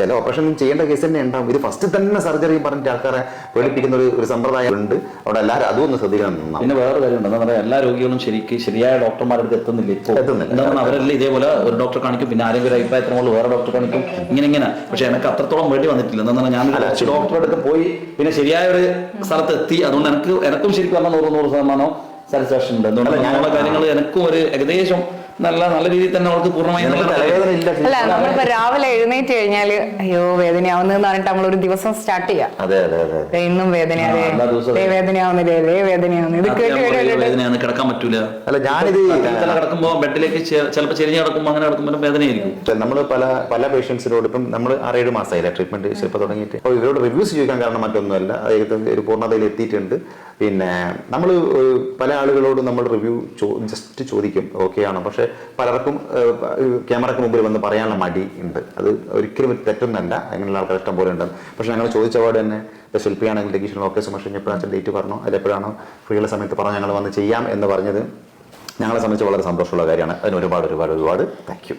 ചില ഓപ്പറേഷൻ ചെയ്യേണ്ട കേസ് തന്നെ ഉണ്ടാവും. ഇത് ഫസ്റ്റ് തന്നെ സർജറി പറഞ്ഞിട്ട് ആൾക്കാരെ പേടിപ്പിക്കുന്ന ഒരു ഒരു സമ്പ്രദായം ഉണ്ട്. അവിടെ എല്ലാവരും അതും ഒന്ന് ശ്രദ്ധിക്കണം.
പിന്നെ വേറെ കാര്യമുണ്ട് എന്താ പറയാ എല്ലാ രോഗികളും ശരിക്ക് ശരിയായ ഡോക്ടർമാരുടെ അടുത്ത് എത്തുന്നില്ല ഇപ്പോൾ
എത്തുന്നില്ല.
അവരെല്ലാം ഇതേപോലെ ഒരു ഡോക്ടർ കാണിക്കും പിന്നെ ആരെങ്കിലും ഒരു അഭിപ്രായത്തിന് ഉള്ളൂ വേറെ ഡോക്ടർ കാണിക്കും ഇങ്ങനെ ഇങ്ങനെ. പക്ഷെ എനിക്ക് അത്രത്തോളം വേണ്ടി വന്നിട്ടില്ല. പറഞ്ഞാൽ ഞാൻ കുറച്ച് ഡോക്ടറെ അടുത്ത് പോയി പിന്നെ ശരിയായ ഒരു സ്ഥലത്ത് എത്തി. അതുകൊണ്ട് എനിക്ക് എനക്കും ശരിക്കും പറഞ്ഞാൽ നൂറ് നൂറ് ശതമാനം സാറ്റിസ്ഫാക്ഷൻ ഉണ്ട്. എന്തുകൊണ്ടാണ് ഞങ്ങളുടെ കാര്യങ്ങൾ എനിക്കും ഒരു ഏകദേശം നല്ല നല്ല രീതിയിൽ തന്നെ അവർക്ക്
പൂർണമായി
അല്ല നമ്മളിപ്പോ രാവിലെ എഴുന്നേറ്റ് കഴിഞ്ഞാൽ അയ്യോ വേദനയാവുന്നെന്ന് പറഞ്ഞിട്ട് നമ്മൾ ഒരു ദിവസം സ്റ്റാർട്ട് ചെയ്യാം.
അതെ അതെ അതെ
ഇന്നും വേദനയാവേ വേദനയാവുന്നില്ലേ വേദനയാവുന്നു ഇത് കേട്ട്
കിടക്കാൻ പറ്റൂല.
അല്ല ഞാനിത്
കിടക്കുമ്പോ ബെഡിലേക്ക് ചിലപ്പോൾ ചെരിഞ്ഞ് കിടക്കുമ്പോൾ അങ്ങനെ കിടക്കുമ്പോൾ വേദനയായിരിക്കും.
നമ്മൾ പല പല പേഷ്യൻസിനോട് ഇപ്പം നമ്മൾ ആറേഴ് മാസമായില്ല ട്രീറ്റ്മെന്റ് ചിലപ്പോൾ തുടങ്ങിയിട്ട് അപ്പോൾ ഇവരോട് റിവ്യൂസ് ചോദിക്കാൻ കാരണം മറ്റൊന്നുമല്ല. അതായത് ഒരു പൂർണതയിൽ എത്തിയിട്ടുണ്ട്. പിന്നെ നമ്മൾ പല ആളുകളോടും നമ്മൾ റിവ്യൂ ചോ ജസ്റ്റ് ചോദിക്കും ഓക്കെ ആണോ? പക്ഷെ പലർക്കും ക്യാമറയ്ക്ക് മുമ്പിൽ വന്ന് പറയാനുള്ള മടി ഉണ്ട്. അത് ഒരിക്കലും ഒരു തെറ്റൊന്നല്ല. അങ്ങനെയുള്ള ആൾക്കാർ ഇഷ്ടം പോലെ ഉണ്ട്. പക്ഷെ ഞങ്ങൾ ചോദിച്ച പാട് തന്നെ ഇപ്പോൾ ശില്പിയാണെങ്കിൽ ലൊക്കേഷൻ ഓക്കെ സുമേഷ് എപ്പോഴാണ് ഡേറ്റ് പറഞ്ഞു? അതിലെപ്പോഴാണോ ഫ്രീയുള്ള സമയത്ത് പറഞ്ഞു ഞങ്ങൾ വന്ന് ചെയ്യാം എന്ന് പറഞ്ഞത് ഞങ്ങളെ സംബന്ധിച്ച് വളരെ സന്തോഷമുള്ള കാര്യമാണ്. അതിന് ഒരുപാട് ഒരുപാട് ഒരുപാട് താങ്ക്